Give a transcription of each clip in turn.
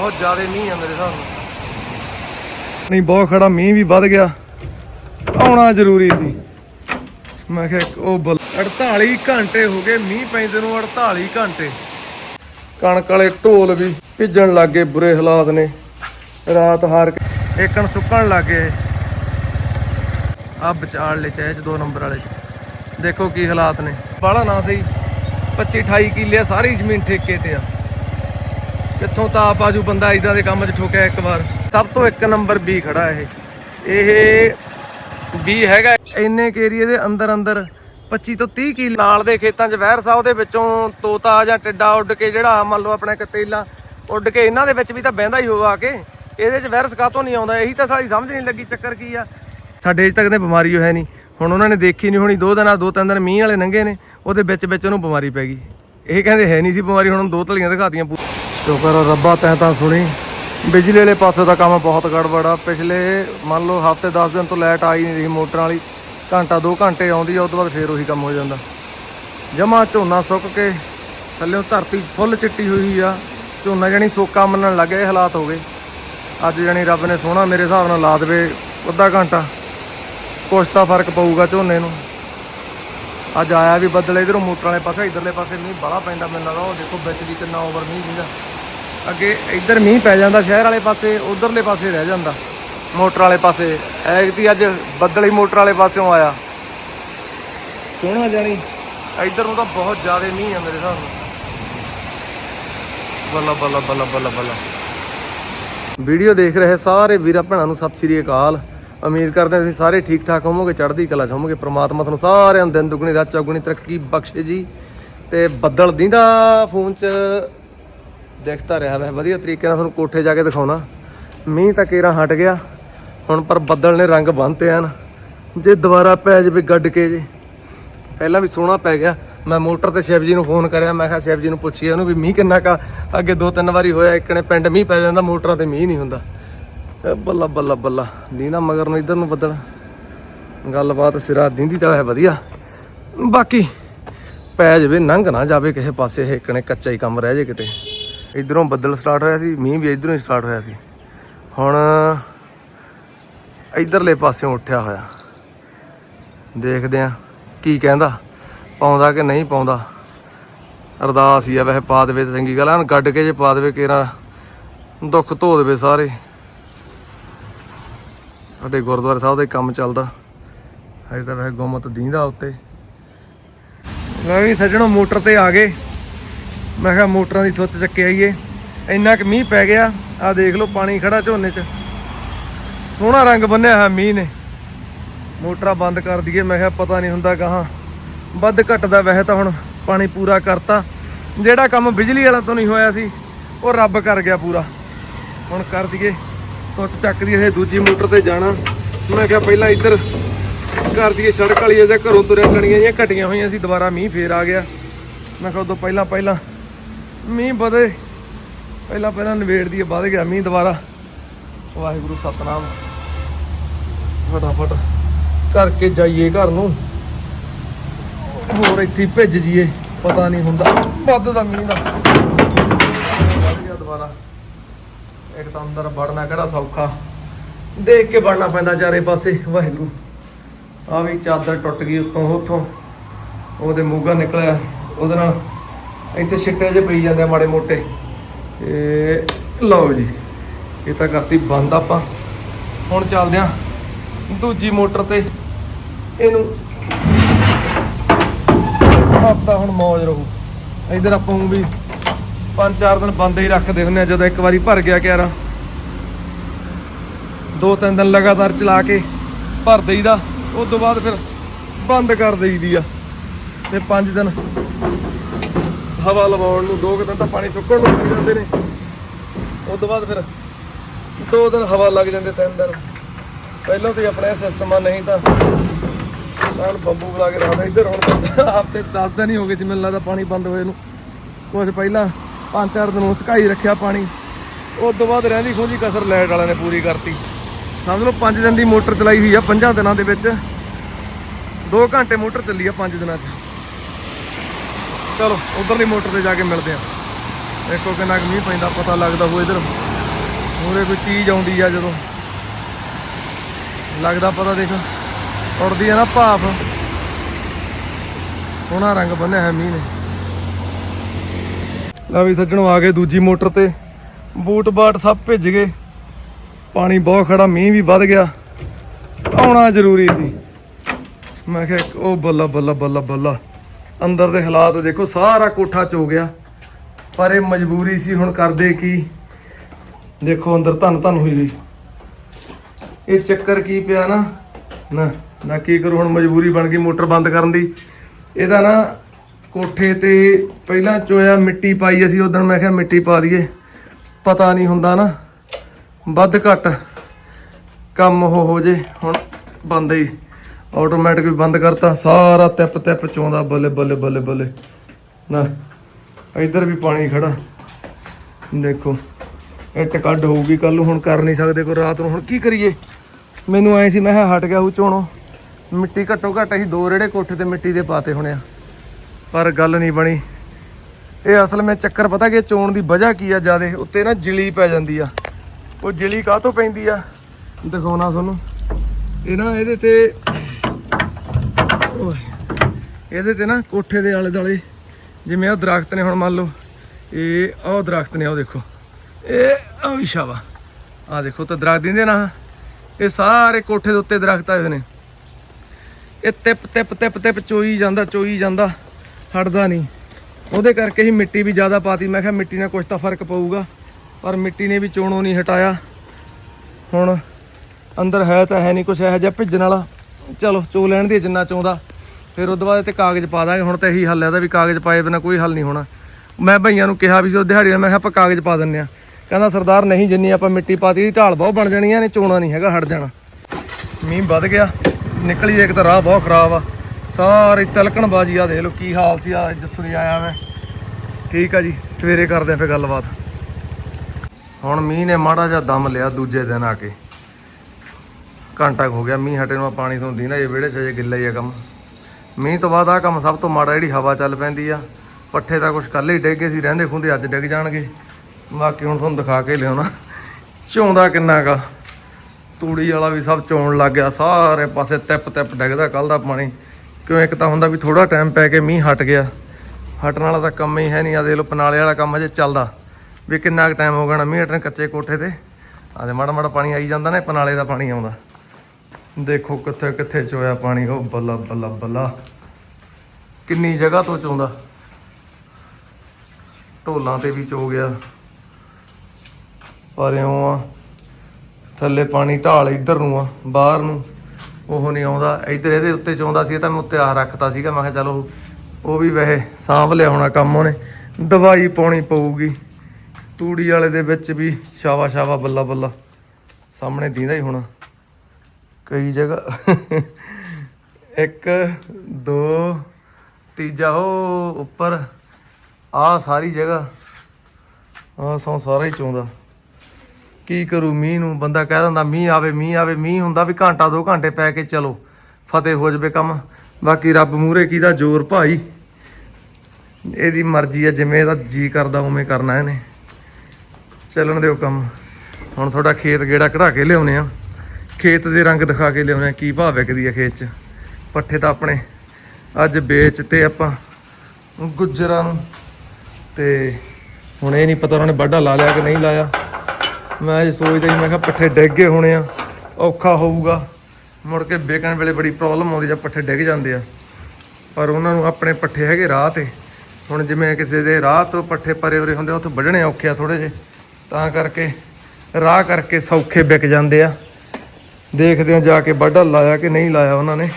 ਬਹੁਤ ਜ਼ਿਆਦਾ ਮੀਂਹ ਆ ਮੇਰੇ ਹਿਸਾਬ ਨਾਲ। ਨਹੀਂ, ਬਹੁਤ ਖੜਾ ਮੀਂਹ ਵੀ ਵੱਧ ਗਿਆ। ਆਉਣਾ ਜ਼ਰੂਰੀ ਸੀ। ਮੈਂ ਕਿਹਾ ਉਹ 48 ਘੰਟੇ ਹੋ ਗਏ ਮੀਂਹ ਪੈਂਦੇ ਨੂੰ 48 ਘੰਟੇ। ਕਣਕ ਵਾਲੇ ਢੋਲ ਵੀ ਭਿੱਜਣ ਲੱਗੇ ਬੁਰੇ ਹਾਲਾਤ ਨੇ। ਰਾਤ ਹਾਰ ਕੇ ਏਕਣ ਸੁੱਕਣ ਲੱਗੇ ਆ ਵਿਚਾਲ ਲੈ ਚਾਹੇ ਚ ਦੋ ਨੰਬਰ ਵਾਲੇ ਚ। ਦੇਖੋ ਕੀ ਹਾਲਾਤ ਨੇ। ਬਾਹਲਾ ਨਾ ਸਹੀ। 25 28 ਕਿੱਲੇ ਸਾਰੀ ਜ਼ਮੀਨ ਠੇਕੇ ਤੇ ਆ। ਕਿੱਥੋਂ ਤਾਂ ਆਪ ਆਜੂ ਬੰਦਾ ਇਦਾਂ ਦੇ ਕੰਮ 'ਚ ਠੋਕਿਆ ਇੱਕ ਵਾਰ। ਸਭ ਤੋਂ ਇੱਕ ਨੰਬਰ ਬੀ ਖੜਾ ਇਹ। ਇਹ ਬੀ ਹੈਗਾ ਇੰਨੇ ਏਰੀਏ ਦੇ ਅੰਦਰ ਅੰਦਰ 25 ਤੋਂ 30 ਕਿੱਲੇ ਨਾਲ ਦੇ ਖੇਤਾਂ 'ਚ ਵਹਿਰ ਸਾਹਿਬ ਉਹਦੇ ਵਿੱਚੋਂ ਤੋਤਾ ਜਾਂ ਟਿੱਡਾ ਉੱਡ ਕੇ ਜਿਹੜਾ ਮੰਨ ਲਓ ਆਪਣਾ ਕਤੇਲਾ ਉੱਡ ਕੇ ਇਹਨਾਂ ਦੇ ਵਿੱਚ ਵੀ ਤਾਂ ਬਹਿੰਦਾ ਹੀ ਹੋਵਾ ਕੇ। ਇਹਦੇ 'ਚ ਵਾਇਰਸ ਕਾਹਤੋਂ ਨਹੀਂ ਆਉਂਦਾ, ਇਹੀ ਤਾਂ ਸਾਡੀ ਸਮਝ ਨਹੀਂ ਲੱਗੀ ਚੱਕਰ ਕੀ ਆ। ਸਾਡੇ ਅਜੇ ਤੱਕ ਤੇ ਬਿਮਾਰੀ ਉਹ ਹੈ ਨਹੀਂ। ਹੁਣ ਉਹਨਾਂ ਨੇ ਦੇਖੀ ਨਹੀਂ ਹੋਣੀ, ਦੋ ਦਿਨ ਆ, ਦੋ ਤਿੰਨ ਦਿਨ ਮੀਂਹ ਵਾਲੇ ਲੰਘੇ ਨੇ, ਉਹਦੇ ਵਿੱਚ ਵਿੱਚ ਉਹਨੂੰ ਬਿਮਾਰੀ ਪੈ ਗਈ। ਇਹ ਕਹਿੰਦੇ ਹੈ ਨਹੀਂ ਸੀ ਬਿਮਾਰੀ, ਹੁਣ ਦੋ ਤਲੀਆਂ ਦਿਖਾਤੀਆਂ ਪੂ- ਸ਼ੁਕਰ ਆ, ਰੱਬਾ ਤੈਂ ਤਾਂ ਸੁਣੀ। ਬਿਜਲੀ ਵਾਲੇ ਪਾਸੇ ਦਾ ਕੰਮ ਬਹੁਤ ਗੜਬੜ ਆ। ਪਿਛਲੇ, ਮੰਨ ਲਓ, ਹਫ਼ਤੇ 10 ਦਿਨ ਤੋਂ ਲਾਈਟ ਆਈ ਨਹੀਂ ਰਹੀ ਮੋਟਰਾਂ ਵਾਲੀ। ਘੰਟਾ 2 ਘੰਟੇ ਆਉਂਦੀ ਆ ਉਸ ਤੋਂ ਬਾਅਦ ਫੇਰ ਉਹੀ ਕੰਮ ਹੋ ਜਾਂਦਾ। ਜਮਾ ਝੋਨਾ ਸੁੱਕ ਕੇ ਥੱਲੇੋਂ ਧਰਤੀ ਫੁੱਲ ਚਿੱਟੀ ਹੋਈ ਆ। ਝੋਨਾ ਜਣੀ ਸੋਕਾ ਮੰਨਣ ਲੱਗ ਇਹ ਹਾਲਾਤ ਹੋ ਗਏ। ਅੱਜ ਜਣੀ ਰੱਬ ਨੇ ਸੋਹਣਾ ਮੇਰੇ ਹਿਸਾਬ ਨਾਲ ਲਾ ਦੇਵੇ ਅੱਧਾ ਘੰਟਾ। ਕੁਛ ਤਾਂ ਫ਼ਰਕ ਪਊਗਾ ਝੋਨੇ ਨੂੰ। ਅੱਜ ਆਇਆ ਵੀ ਬੱਦਲ ਇਧਰੋਂ ਮੋਟਰਾਂ ਵਾਲੇ ਪਾਸੇ, ਇਧਰਲੇ ਪਾਸੇ ਮੀਂਹ ਬੜਾ ਪੈਂਦਾ ਮੈਨੂੰ ਲੱਗਦਾ ਉਹ ਦੇਖੋ ਵਿੱਚ ਦੀ ਕਿੰਨਾ ਓਵਰ ਮੀਂਹ ਸੀਗਾ। ਅੱਗੇ ਇੱਧਰ ਮੀਂਹ ਪੈ ਜਾਂਦਾ, ਸ਼ਹਿਰ ਵਾਲੇ ਪਾਸੇ, ਉਧਰਲੇ ਪਾਸੇ ਰਹਿ ਜਾਂਦਾ। ਮੋਟਰ ਵਾਲੇ ਪਾਸੇ। ਐਗਤੀ ਅੱਜ ਬੱਦਲ ਹੀ ਮੋਟਰ ਵਾਲੇ ਪਾਸਿਓਂ ਆਇਆ। ਸੋਹਣਾ ਜਾਣੀ ਇੱਧਰ ਨੂੰ ਤਾਂ ਬਹੁਤ ਜ਼ਿਆਦਾ ਮੀਂਹ ਆ ਮੇਰੇ ਹਿਸਾਬ ਨਾਲ। ਬੱਲਾ ਬੱਲਾ ਬੱਲਾ ਬੱਲਾ ਬੱਲਾ। ਵੀਡੀਓ ਦੇਖ ਰਹੇ ਸਾਰੇ ਵੀਰਾਂ ਭੈਣਾਂ ਨੂੰ ਸਤਿ ਸ੍ਰੀ ਅਕਾਲ। ਉਮੀਦ ਕਰਦੇ ਹਾਂ ਤੁਸੀਂ ਸਾਰੇ ਠੀਕ ਠਾਕ ਹੋਵੋਗੇ, ਚੜ੍ਹਦੀ ਕਲਾ 'ਚ ਹੋਵੋਗੇ, ਪ੍ਰਮਾਤਮਾ ਤੁਹਾਨੂੰ ਸਾਰਿਆਂ ਨੂੰ ਦਿਨ ਦੁਗਣੀ, ਰਾਤ ਚੌਗੁਣੀ ਤਰੱਕੀ ਬਖਸ਼ੇ ਜੀ। ਤੇ ਬੱਦਲ ਦਿੰਦਾ ਫੋਨ 'ਚ ਦਿਖਦਾ ਰਿਹਾ ਵੈ, ਵਧੀਆ ਤਰੀਕੇ ਨਾਲ ਤੁਹਾਨੂੰ ਕੋਠੇ ਜਾ ਕੇ ਦਿਖਾਉਣਾ। ਮੀਂਹ ਤਾਂ ਕੇਰਾ ਹਟ ਗਿਆ, ਹੁਣ ਪਰ ਬੱਦਲ ਨੇ ਰੰਗ ਬੰਨਤੇ ਹਨ। ਜੇ ਦੁਬਾਰਾ ਪੈ ਜਾਵੇ ਗੱਡ ਕੇ ਜੇ। ਪਹਿਲਾਂ ਵੀ ਸੋਹਣਾ ਪੈ ਗਿਆ। ਮੈਂ ਮੋਟਰ ਤੇ ਸ਼ਿਵ ਜੀ ਨੂੰ ਫੋਨ ਕਰਿਆ, ਮੈਂ ਕਿਹਾ ਸ਼ਿਵ ਜੀ ਨੂੰ ਪੁੱਛੀਏ, ਉਹਨੂੰ ਵੀ ਮੀਂਹ ਕਿੰਨਾ ਕਾ, ਅੱਗੇ ਦੋ ਤਿੰਨ ਵਾਰੀ ਹੋਇਆ, ਇੱਕ ਨੇ ਪਿੰਡ ਮੀਂਹ ਪੈ ਜਾਂਦਾ, ਮੋਟਰਾਂ ਤੇ ਮੀਂਹ ਨਹੀਂ ਹੁੰਦਾ। ਇਹ ਬੱਲਾ ਬੱਲਾ ਬੱਲਾ, ਦੀਨਾ ਮਗਰ ਨੂੰ ਇਧਰ ਨੂੰ ਬੱਦਲ। ਗੱਲਬਾਤ ਸਿਰਾ ਦਿੰਦੀ ਤਾਂ ਹੈ ਵਧੀਆ। ਬਾਕੀ, ਪੈ ਜਾਵੇ, ਨੰਗ ਨਾ ਜਾਵੇ ਕਿਸੇ ਪਾਸੇ ਇਹ ਇੱਕ ਨੇ ਕੱਚਾ ਹੀ ਕੰਮ ਰਹਿ ਜੇ ਕਿਤੇ। ਇਧਰੋਂ ਬੱਦਲ ਸਟਾਰਟ ਹੋਇਆ ਸੀ, ਮੀਂਹ ਵੀ ਇਧਰੋਂ ਹੀ ਸਟਾਰਟ ਹੋਇਆ ਸੀ। ਹੁਣ ਇਧਰਲੇ ਪਾਸਿਓਂ ਉੱਠਿਆ ਹੋਇਆ। ਦੇਖਦੇ ਆ ਕੀ ਕਹਿੰਦਾ, ਪਾਉਂਦਾ ਕਿ ਨਹੀਂ ਪਾਉਂਦਾ। ਅਰਦਾਸ ਹੀ ਆ, ਵੈਸੇ ਪਾ ਦੇਵੇ ਤਾਂ ਚੰਗੀ ਗੱਲ ਆ ਗੱਡ ਕੇ ਜੇ ਪਾ ਦੇਵੇ ਕੇਰਾ, ਦੁੱਖ ਧੋ ਦੇਵੇ ਸਾਰੇ। ਸਾਡੇ ਗੁਰਦੁਆਰਾ ਸਾਹਿਬ ਦਾ ਹੀ ਕੰਮ ਚੱਲਦਾ। ਅਜੇ ਤਾਂ ਵੈਸੇ ਗੁੰਮਤ ਦੀਂਦਾ ਉੱਤੇ। ਮੈਂ ਵੀ ਸੱਜਣੋ ਮੋਟਰ ਤੇ ਆ ਗਏ। ਮੈਂ ਕਿਹਾ ਮੋਟਰਾਂ ਦੀ ਸੁੱਚ ਚੱਕੇ ਆਈਏ। ਇੰਨਾ ਕਿ ਮੀਂਹ ਪੈ ਗਿਆ ਆ ਦੇਖ ਲਓ ਪਾਣੀ ਖੜਾ ਝੋਨੇ 'ਚ। ਸੋਹਣਾ ਰੰਗ ਬੰਨਿਆ ਹੋਇਆ ਮੀਂਹ ਨੇ। ਮੋਟਰਾਂ ਬੰਦ ਕਰ ਦਈਏ, ਮੈਂ ਕਿਹਾ ਪਤਾ ਨਹੀਂ ਹੁੰਦਾ ਕਹਾਂ ਵੱਧ ਘੱਟ ਦਾ ਵੈਸੇ ਤਾਂ ਹੁਣ ਪਾਣੀ ਪੂਰਾ ਕਰਤਾ। ਜਿਹੜਾ ਕੰਮ ਬਿਜਲੀ ਵਾਲਾ ਤੋਂ ਨਹੀਂ ਹੋਇਆ ਸੀ, ਉਹ ਰੱਬ ਕਰ ਗਿਆ ਪੂਰਾ। ਹੁਣ ਕਰ ਦਈਏ, ਸੁੱਚ ਚੱਕ ਇਹ ਦੂਜੀ ਮੋਟਰ ਤੇ ਜਾਣਾ। ਮੈਂ ਕਿਹਾ ਪਹਿਲਾਂ ਇੱਧਰ ਕਰ ਦਈਏ, ਸੜਕ ਵਾਲੀ ਜੇ ਘਰੋਂ ਤੁਰਿਆ ਕਣੀਆਂ ਜਿਹੀਆਂ ਘਟੀਆਂ ਹੋਈਆਂ ਸੀ, ਦੁਬਾਰਾ ਮੀਂਹ ਫੇਰ ਆ ਗਿਆ। ਮੈਂ ਕਿਹਾ ਉਦੋਂ ਪਹਿਲਾਂ ਪਹਿਲਾਂ ਮੀਂਹ ਵਧੇ। ਪਹਿਲਾਂ ਪਹਿਲਾਂ ਨਵੇੜ ਦੀਏ ਵੱਧ ਗਿਆ ਮੀਂਹ ਦੁਬਾਰਾ। ਵਾਹਿਗੁਰੂ, ਸਤਨਾਮ। ਫਟਾਫਟ ਕਰਕੇ ਜਾਈਏ ਘਰ ਨੂੰ। ਹੋਰ ਇੱਥੇ ਹੀ ਭਿੱਜ ਜੀਏ ਪਤਾ ਨਹੀਂ ਹੁੰਦਾ। ਵੱਧ ਦਾ ਮੀਂਹ ਦਾ। ਵੱਧ ਗਿਆ ਦੁਬਾਰਾ। ਇੱਕ ਤਾਂ ਅੰਦਰ ਵੜਨਾ ਕਿਹੜਾ ਸੌਖਾ। ਦੇਖ ਕੇ ਵੜਨਾ ਪੈਂਦਾ ਚਾਰੇ ਪਾਸੇ। ਵਾਹਿਗੁਰੂ ਆ ਵੀ ਚਾਦਰ ਟੁੱਟ ਗਈ ਉੱਤੋਂ ਉੱਥੋਂ ਉਹਦੇ ਮੂਗਾ ਨਿਕਲਿਆ। ਉਹਦੇ ਨਾਲ ਇੱਥੇ ਛਿੱਟੇ ਜਿਹੇ ਪਈ ਜਾਂਦੇ ਆ ਮਾੜੇ ਮੋਟੇ। ਤੇ ਲਓ ਜੀ, ਇਹ ਤਾਂ ਕਰਤੀ ਬੰਦ ਆਪਾਂ। ਹੁਣ ਚੱਲਦੇ ਆਂ ਦੂਜੀ ਮੋਟਰ ਤੇ। ਇਹਨੂੰ ਹਫਤਾ ਹੁਣ ਮੌਜ ਰਹੂ। ਇਧਰ ਆਪਾਂ ਨੂੰ ਵੀ ਪੰਜ ਚਾਰ ਦਿਨ ਬੰਦ ਹੀ ਰੱਖਦੇ ਹੁੰਨੇ ਆ, ਜਦੋਂ ਇੱਕ ਵਾਰੀ ਭਰ ਗਿਆ ਕਿਆਰਾ। ਦੋ ਤਿੰਨ ਦਿਨ ਲਗਾਤਾਰ ਚਲਾ ਕੇ ਭਰ ਦੇਈਦਾ ਉਸ ਤੋਂ ਬਾਅਦ ਫਿਰ ਬੰਦ ਕਰ ਦੇਈਦੀ ਆ। ਤੇ ਪੰਜ ਦਿਨ ਹਵਾ ਲਵਾਉਣ ਨੂੰ, ਦੋ ਕੁ ਦਿਨ ਤਾਂ ਪਾਣੀ ਸੁੱਕਣ ਨੂੰ ਲੱਗ ਜਾਂਦੇ ਨੇ। ਉਸ ਤੋਂ ਬਾਅਦ ਫਿਰ ਦੋ ਦਿਨ ਹਵਾ ਲੱਗ ਜਾਂਦੇ, ਤਿੰਨ ਦਿਨ। ਪਹਿਲਾਂ ਤੇ ਆਪਣੇ ਸਿਸਟਮ ਆ ਨਹੀਂ ਤਾਂ ਨਾਲ ਬੰਬੂ ਬੁਲਾ ਕੇ ਰੱਖਦਾ ਇੱਧਰ ਹੁਣ ਹਫ਼ਤੇ 10 ਦਿਨ ਹੀ ਹੋ ਗਏ ਸੀ ਮੈਨੂੰ ਲੱਗਦਾ ਪਾਣੀ ਬੰਦ ਹੋਏ ਨੂੰ। ਕੁਝ ਪਹਿਲਾਂ ਪੰਜ ਚਾਰ ਦਿਨ ਸੁਕਾਈ ਰੱਖਿਆ ਪਾਣੀ। ਉਸ ਤੋਂ ਬਾਅਦ ਰਹਿੰਦੀ ਖੋਜੀ ਕਸਰ ਲਾਈਟ ਵਾਲਿਆਂ ਨੇ ਪੂਰੀ ਕਰਤੀ। ਸਮਝ ਲਓ 5 ਦਿਨ ਦੀ ਮੋਟਰ ਚਲਾਈ ਹੋਈ ਆ 5 ਦਿਨਾਂ ਦੇ ਵਿੱਚ। 2 ਘੰਟੇ ਮੋਟਰ ਚੱਲੀ ਆ 5 ਦਿਨਾਂ 'ਚ। ਚਲੋ ਉਧਰਲੀ ਮੋਟਰ ਤੇ ਜਾ ਕੇ ਮਿਲਦੇ ਆ ਦੇਖੋ ਕਿੰਨਾ ਕੁ ਮੀਂਹ ਪੈਂਦਾ, ਪਤਾ ਲੱਗਦਾ ਹੋਊ ਇਧਰ। ਮੂਰੇ ਕੋਈ ਚੀਜ਼ ਆਉਂਦੀ ਆ ਜਦੋਂ। ਲੱਗਦਾ ਪਤਾ ਦੇਖ ਉੜਦੀ ਆ ਨਾ ਭਾਫ। ਸੋਹਣਾ ਰੰਗ ਬੰਨਿਆ ਹੈ ਮੀਂਹ ਨੇ। ਲੈ ਵੀ ਸੱਜਣੋਂ, ਆ ਗਏ ਦੂਜੀ ਮੋਟਰ ਤੇ। ਬੂਟ ਬਾਟ ਸਭ ਭਿੱਜ ਗਏ। ਪਾਣੀ ਬਹੁਤ ਖੜਾ, ਮੀਂਹ ਵੀ ਵੱਧ ਗਿਆ। ਆਉਣਾ ਜ਼ਰੂਰੀ ਸੀ। ਮੈਂ ਕਿਹਾ ਉਹ ਬੱਲਾ ਬੱਲਾ ਬੱਲਾ ਬੱਲਾ। ਅੰਦਰ ਦੇ ਹਾਲਾਤ ਦੇਖੋ, ਸਾਰਾ ਕੋਠਾ ਚੋ ਗਿਆ। ਪਰ ਇਹ ਮਜਬੂਰੀ ਸੀ, ਹੁਣ ਕਰਦੇ ਕੀ? ਦੇਖੋ, ਅੰਦਰ ਧੰਨ ਧੰਨ ਹੋਈ ਗਈ। ਇਹ ਚੱਕਰ ਕੀ ਪਿਆ ਨਾ? ਨਾ ਨਾ ਕੀ ਕਰੋ, ਹੁਣ ਮਜਬੂਰੀ ਬਣ ਗਈ ਮੋਟਰ ਬੰਦ ਕਰਨ ਦੀ। ਇਹਦਾ ਨਾ ਕੋਠੇ ਤੇ ਪਹਿਲਾਂ ਚੋਇਆ ਮਿੱਟੀ ਪਾਈ ਅਸੀਂ, ਉਦੋਂ ਮੈਂ ਕਿਹਾ ਮਿੱਟੀ ਪਾ ਦਈਏ। ਪਤਾ ਨਹੀਂ ਹੁੰਦਾ ਨਾ। ਵੱਧ ਘੱਟ ਕੰਮ ਉਹ ਹੋ ਜੇ, ਹੁਣ ਬੰਦ ਹੀ। ਆਟੋਮੈਟਿਕ ਵੀ ਬੰਦ ਕਰਤਾ, ਸਾਰਾ ਤਿੱਪ ਤਿੱਪ ਚੋਂਦਾ, ਬੱਲੇ ਬੱਲੇ ਬੱਲੇ ਬੱਲੇ। ਨਾ, ਇੱਧਰ ਵੀ ਪਾਣੀ ਖੜਾ। ਦੇਖੋ, ਇੱਟ ਕੱਢ ਹੋਊਗੀ ਕੱਲ ਨੂੰ ਹੁਣ ਕਰ ਨਹੀਂ ਸਕਦੇ ਕੋਈ, ਰਾਤ ਨੂੰ ਹੁਣ ਕੀ ਕਰੀਏ? ਮੈਨੂੰ ਐ ਸੀ, ਮੈਂ ਕਿਹਾ ਹਟ ਗਿਆ ਉਹ ਚੋਣੋ। ਮਿੱਟੀ ਘੱਟੋ ਘੱਟ ਅਸੀਂ ਦੋ ਰੇੜੇ ਕੋਠੇ ਤੇ ਮਿੱਟੀ ਦੇ ਪਾਤੇ ਹੋਣੇ ਆ। ਪਰ ਗੱਲ ਨਹੀਂ ਬਣੀ। ਇਹ ਅਸਲ ਵਿੱਚ ਚੱਕਰ ਪਤਾ ਕਿ ਚੋਣ ਦੀ ਵਜ੍ਹਾ ਕੀ ਆ ਜਿਆਦੇ? ਉੱਤੇ ਨਾ ਜਿਲੀ ਪੈ ਜਾਂਦੀ ਆ। ਉਹ ਜਿਲੀ ਕਾਹ ਤੋਂ ਪੈਂਦੀ ਆ? ਦਿਖਾਉਣਾ ਤੁਹਾਨੂੰ। ਇਹ ਨਾ ਇਹਦੇ ਤੇ ਇਹਦੇ ਤੇ ਨਾ ਕੋਠੇ ਦੇ ਆਲੇ ਦੁਆਲੇ, ਜਿਵੇਂ ਉਹ ਦਰਖਤ ਨੇ ਹੁਣ ਮੰਨ ਲਓ, ਇਹ ਉਹ ਦਰਖਤ ਨੇ ਉਹ ਦੇਖੋ। ਇਹ ਆ ਵਿਸ਼ਾਵਾ ਆ ਦੇਖੋ, ਤਾਂ ਦਰਖਤ ਦਿੰਦੇ ਨਾ, ਇਹ ਸਾਰੇ ਕੋਠੇ ਦੇ ਉੱਤੇ ਦਰਖਤ ਆਏ ਹੋਏ ਨੇ। ਇਹ ਤਿਪ ਤਿਪ ਤਿਪ ਤਿਪ ਚੋਈ ਜਾਂਦਾ ਚੋਈ ਜਾਂਦਾ, ਹਟਦਾ ਨਹੀਂ। ਉਹਦੇ ਕਰਕੇ ਹੀ ਮਿੱਟੀ ਵੀ ਜ਼ਿਆਦਾ ਪਾਤੀ। ਮੈਂ ਕਿਹਾ ਮਿੱਟੀ ਨਾਲ ਕੁਝ ਤਾਂ ਫ਼ਰਕ ਪਊਗਾ, ਪਰ ਮਿੱਟੀ ਨੇ ਵੀ ਚੋਣੋਂ ਨਹੀਂ ਹਟਾਇਆ। ਹੁਣ ਅੰਦਰ ਹੈ ਤਾਂ ਹੈ ਨਹੀਂ ਕੁਛ ਇਹੋ ਜਿਹਾ ਭਿੱਜਣ ਵਾਲਾ। ਚਲੋ, ਚੋ ਲੈਣ ਦੀ ਜਿੰਨਾ ਚਾਹੁੰਦਾ। ਫਿਰ ਉਹਦੇ ਬਾਅਦ ਤੇ ਕਾਗਜ਼ ਪਾ ਦਾਂਗੇ। ਹੁਣ ਤਾਂ ਇਹੀ ਹੱਲ ਹੈ ਇਹਦਾ ਵੀ ਕਾਗਜ਼ ਪਾਏ ਬਿਨਾ ਕੋਈ ਹੱਲ ਨਹੀਂ ਹੋਣਾ। ਮੈਂ ਭਈਆਂ ਨੂੰ ਕਿਹਾ ਵੀ ਸੀ ਉਹ ਦਿਹਾੜੀ ਮੈਂ ਕਿਹਾ ਆਪਾਂ ਕਾਗਜ਼ ਪਾ ਦਿੰਨੇ ਆ ਕਹਿੰਦਾ, ਸਰਦਾਰ, ਨਹੀਂ ਜਿੰਨੀ ਆਪਾਂ ਮਿੱਟੀ ਪਾਤੀ ਦੀ ਢਾਲ ਬਹੁਤ ਬਣ ਜਾਣੀਆਂ ਨੇ ਚੋਣਾ ਨਹੀਂ ਹੈਗਾ, ਹਟ ਜਾਣਾ। ਮੀਂਹ ਵੱਧ ਗਿਆ, ਨਿਕਲੀ ਇੱਕ ਤਾਂ ਰਾਹ ਬਹੁਤ ਖਰਾਬ ਆ। ਸਾਰੀ ਤਲਕਣ ਬਾਜੀ ਆ, ਦੇਖ ਲਓ ਕੀ ਹਾਲ ਸੀ ਆ ਜਿੱਥੋਂ ਦੀ ਆਇਆ ਮੈਂ। ਠੀਕ ਆ ਜੀ, ਸਵੇਰੇ ਕਰਦੇ ਆ ਫਿਰ ਗੱਲਬਾਤ। ਹੁਣ ਮੀਂਹ ਨੇ ਮਾੜਾ ਜਿਹਾ ਦਮ ਲਿਆ ਦੂਜੇ ਦਿਨ ਆ ਕੇ। ਘੰਟਾ ਕੁ ਹੋ ਗਿਆ, ਮੀਂਹ ਹਟੇ ਨੂੰ ਪਾਣੀ ਤੋਂ ਹੁੰਦੀ ਨਾ, ਇਹ ਵਿਹੜੇ 'ਚ ਜੇ ਗਿੱਲਾ ਹੀ ਆ ਕੰਮ। ਮੀਂਹ ਤੋਂ ਬਾਅਦ ਆ ਕੰਮ ਸਭ ਤੋਂ ਮਾੜਾ ਜਿਹੜੀ ਹਵਾ ਚੱਲ ਪੈਂਦੀ ਆ। ਪੱਠੇ ਤਾਂ ਕੁਛ ਕੱਲ ਹੀ ਡਿੱਗੇ ਸੀ, ਰਹਿੰਦੇ ਖੁੰਦੇ ਅੱਜ ਡਿੱਗ ਜਾਣਗੇ। ਬਾਕੀ ਹੁਣ ਤੁਹਾਨੂੰ ਦਿਖਾ ਕੇ ਲਿਆਉਣਾ। ਝੋਂਦਾ ਕਿੰਨਾ ਕਾ ਤੂੜੀ ਵਾਲਾ ਵੀ ਸਭ ਚੋਣ ਲੱਗ ਗਿਆ, ਸਾਰੇ ਪਾਸੇ ਤਿੱਪ ਤਿੱਪ ਡਿੱਗਦਾ ਕੱਲ ਦਾ ਪਾਣੀ। ਕਿਉਂ ਇੱਕ ਤਾਂ ਹੁੰਦਾ ਵੀ ਥੋੜਾ ਟਾਈਮ ਪੈ ਕੇ ਮੀਂਹ ਹਟ ਗਿਆ। ਹਟਣ ਵਾਲਾ ਤਾਂ ਕੰਮ ਹੀ ਹੈ ਨਹੀਂ ਆ ਦੇਖ ਲਓ ਪਨਾਲੇ ਵਾਲਾ ਕੰਮ ਅਜੇ ਚੱਲਦਾ। ਵੀ ਕਿੰਨਾ ਕੁ ਟਾਈਮ ਹੋ ਗਿਆ ਨਾ ਮੀਂਹ ਹਟਣ ਕੱਚੇ ਕੋਠੇ ਤੇ। ਆ ਦੇ ਮਾੜਾ ਮਾੜਾ ਪਾਣੀ ਆਈ ਜਾਂਦਾ ਨਾ ਪਨਾਲੇ ਦਾ ਪਾਣੀ ਆਉਂਦਾ। ਦੇਖੋ ਕਿੱਥੇ ਕਿੱਥੇ ਚੋਇਆ ਪਾਣੀ, ਉਹ ਬੱਲਾ ਬੱਲਾ ਬੱਲਾ। ਕਿੰਨੀ ਜਗ੍ਹਾ ਤੋਂ ਚੋਂਦਾ। ਢੋਲਾਂ ਤੇ ਵੀ ਚੋ ਗਿਆ। ਪਰ ਇਉਂ ਆ, ਥੱਲੇ ਪਾਣੀ ਢਾਲ ਇੱਧਰ ਨੂੰ ਆ, ਬਾਹਰ ਨੂੰ। ਉਹ ਨਹੀਂ ਆਉਂਦਾ। ਇੱਧਰ ਇਹਦੇ ਉੱਤੇ ਚੋਂਦਾ ਸੀ ਤਾਂ ਮੈਂ ਉੱਤੇ ਆ ਰੱਖਤਾ ਸੀਗਾ। ਮੈਂ ਕਿਹਾ ਚਲੋ ਉਹ ਵੀ ਵੈਸੇ ਸਾਂਭ ਲਿਆ ਹੋਣਾ ਕੰਮ ਉਹਨੇ। ਦਵਾਈ ਪਾਉਣੀ ਪਊਗੀ। ਤੂੜੀ ਵਾਲੇ ਦੇ ਵਿੱਚ ਵੀ ਸ਼ਾਵਾ ਸ਼ਾਵਾ ਬੱਲਾ ਬੱਲਾ। ਸਾਹਮਣੇ ਦੀਂਦਾ ਹੀ ਹੋਣਾ। ਕਈ ਜਗ੍ਹਾ। ਇੱਕ, ਦੋ, ਤੀਜਾ, ਉਹ ਉੱਪਰ। ਆ ਸਾਰੀ ਜਗ੍ਹਾ। ਆ ਸੌ ਸਾਰਾ ਹੀ ਚੋਂਦਾ। ਕੀ ਕਰੂ, ਮੀਂਹ ਨੂੰ ਬੰਦਾ ਕਹਿ ਦਿੰਦਾ, ਮੀਂਹ ਆਵੇ ਮੀਂਹ ਆਵੇ। ਮੀਂਹ ਹੁੰਦਾ ਵੀ ਘੰਟਾ, ਦੋ ਘੰਟੇ ਪੈ ਕੇ ਚਲੋ, ਫਤਿਹ ਹੋ ਜਵੇ ਕੰਮ। ਬਾਕੀ ਰੱਬ ਮੂਹਰੇ ਕਿਹਦਾ ਜ਼ੋਰ ਭਾਈ। ਇਹਦੀ ਮਰਜ਼ੀ ਆ, ਜਿਵੇਂ ਇਹਦਾ ਜੀ ਕਰਦਾ, ਉਵੇਂ ਕਰਨਾ ਇਹਨੇ। ਚੱਲਣ ਦਿਓ ਕੰਮ। ਹੁਣ ਤੁਹਾਡਾ ਖੇਤ ਗੇੜਾ ਕਢਾ ਕੇ ਲਿਆਉਨੇ ਆ। ਖੇਤ ਦੇ ਰੰਗ ਦਿਖਾ ਕੇ ਲਿਆਉਣੇ ਕੀ ਭਾਅ ਵਿਕਦੀ ਆ ਖੇਤ 'ਚ? ਪੱਠੇ ਤਾਂ ਆਪਣੇ ਅੱਜ ਵੇਚ ਤੇ ਆਪਾਂ ਗੁੱਜਰਾਂ ਨੂੰ। ਤੇ ਹੁਣ ਇਹ ਨਹੀਂ ਪਤਾ ਉਹਨਾਂ ਨੇ ਵਾਢਾ ਲਾ ਲਿਆ ਕਿ ਨਹੀਂ ਲਾਇਆ। ਮੈਂ ਇਹ ਸੋਚਦਾ ਸੀ ਮੈਂ ਕਿਹਾ ਪੱਠੇ ਡਿੱਗ ਗਏ ਹੋਣੇ ਆ ਔਖਾ ਹੋਊਗਾ। ਮੁੜ ਕੇ ਵੇਚਣ ਵੇਲੇ ਬੜੀ ਪ੍ਰੋਬਲਮ ਆਉਂਦੀ ਜਾਂ ਪੱਠੇ ਡਿੱਗ ਜਾਂਦੇ ਆ। ਪਰ ਉਹਨਾਂ ਨੂੰ ਆਪਣੇ ਪੱਠੇ ਹੈਗੇ ਰਾਹ ਤੇ। ਹੁਣ ਜਿਵੇਂ ਕਿਸੇ ਦੇ ਰਾਹ ਤੋਂ ਪੱਠੇ ਪਰੇ ਉਰੇ ਹੁੰਦੇ ਆ, ਉੱਥੇ ਵੱਢਣੇ ਔਖੇ ਆ ਥੋੜੇ ਜਿਹੇ। ਤਾਂ ਕਰਕੇ ਰਾਹ ਕਰਕੇ ਸੌਖੇ ਵਿਕ ਜਾਂਦੇ ਆ। ਦੇਖਦੇ ਆ ਜਾ ਕੇ ਵਾਢਾ ਲਾਇਆ ਕਿ ਨਹੀਂ ਲਾਇਆ ਉਹਨਾਂ ਨੇ।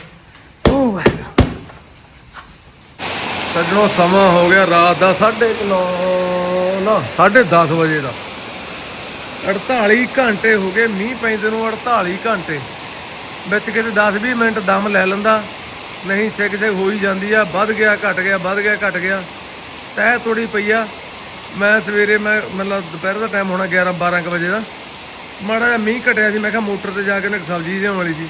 ਸੱਜਣੋ ਸਮਾਂ ਹੋ ਗਿਆ ਰਾਤ ਦਾ 9:30 ਨਾ 10:30 ਵਜੇ ਦਾ। 48 ਘੰਟੇ ਹੋ ਗਏ ਮੀਂਹ ਪੈਂਦੇ ਨੂੰ 48 ਘੰਟੇ। ਵਿੱਚ ਕਿਤੇ 10-20 ਮਿੰਟ ਦਮ ਲੈ ਲੈਂਦਾ। ਨਹੀਂ ਛਿਕ ਛਿਕ ਹੋਈ ਜਾਂਦੀ ਆ ਵੱਧ ਗਿਆ ਘਟ ਗਿਆ ਵੱਧ ਗਿਆ ਘਟ ਗਿਆ। ਤਹਿ ਤੋੜੀ ਪਈ ਆ। ਮੈਂ ਸਵੇਰੇ ਮੈਂ ਮਤਲਬ ਦੁਪਹਿਰ ਦਾ ਟਾਈਮ ਹੋਣਾ 11 12 ਕੁ ਵਜੇ ਦਾ। ਮਾੜਾ ਜਿਹਾ ਮੀਂਹ ਘਟਿਆ ਸੀ, ਮੈਂ ਕਿਹਾ ਮੋਟਰ ਤੇ ਜਾ ਕੇ ਨਾ ਸਬਜ਼ੀ ਲਿਆਉਣ ਵਾਲੀ ਸੀ।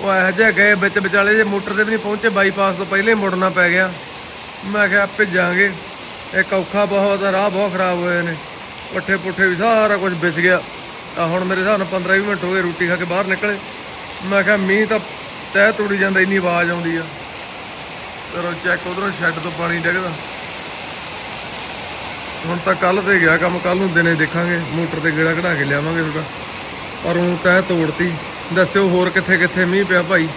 ਉਹ ਇਹੋ ਜਿਹਾ ਗਏ ਵਿੱਚ ਵਿਚਾਲੇ ਜੇ ਮੋਟਰ ਤੇ ਵੀ ਨਹੀਂ ਪਹੁੰਚੇ ਬਾਈਪਾਸ ਤੋਂ ਪਹਿਲੇ ਹੀ ਮੁੜਨਾ ਪੈ ਗਿਆ। ਮੈਂ ਕਿਹਾ ਭਿੱਜਾਂਗੇ। ਇੱਕ ਔਖਾ ਬਹੁਤ ਆ, ਰਾਹ ਬਹੁਤ ਖਰਾਬ ਹੋਏ ਨੇ। ਪੱਠੇ ਪੁੱਠੇ ਵੀ ਸਾਰਾ ਕੁਝ ਵਿਛ ਗਿਆ। ਆ ਹੁਣ ਮੇਰੇ ਹਿਸਾਬ ਨਾਲ 15 20 ਮਿੰਟ ਹੋ ਗਏ ਰੋਟੀ ਖਾ ਕੇ ਬਾਹਰ ਨਿਕਲੇ। ਮੈਂ ਕਿਹਾ ਮੀਂਹ ਤਾਂ ਤਹਿ ਤੋੜੀ ਜਾਂਦਾ, ਇੰਨੀ ਆਵਾਜ਼ ਆਉਂਦੀ ਆ। ਕਰੋ ਚੈੱਕ ਉਧਰੋਂ ਸ਼ੈੱਡ ਤੋਂ ਪਾਣੀ ਡਿੱਗਦਾ। ਹੁਣ ਤਾਂ ਕੱਲ ਤੇ ਗਿਆ ਕੰਮ ਕੱਲ ਨੂੰ ਦਿਨੇ ਦੇਖਾਂਗੇ, ਮੋਟਰ ਤੇ ਗੇੜਾ ਕਢਾ ਕੇ ਲਿਆਵਾਂਗੇ ਤੁਹਾਡਾ ਪਰ ਉਹ ਤਹਿ ਤੋੜਤੀ। ਦੱਸਿਓ ਹੋਰ ਕਿੱਥੇ ਕਿੱਥੇ ਮੀਂਹ ਪਿਆ ਭਾਈ?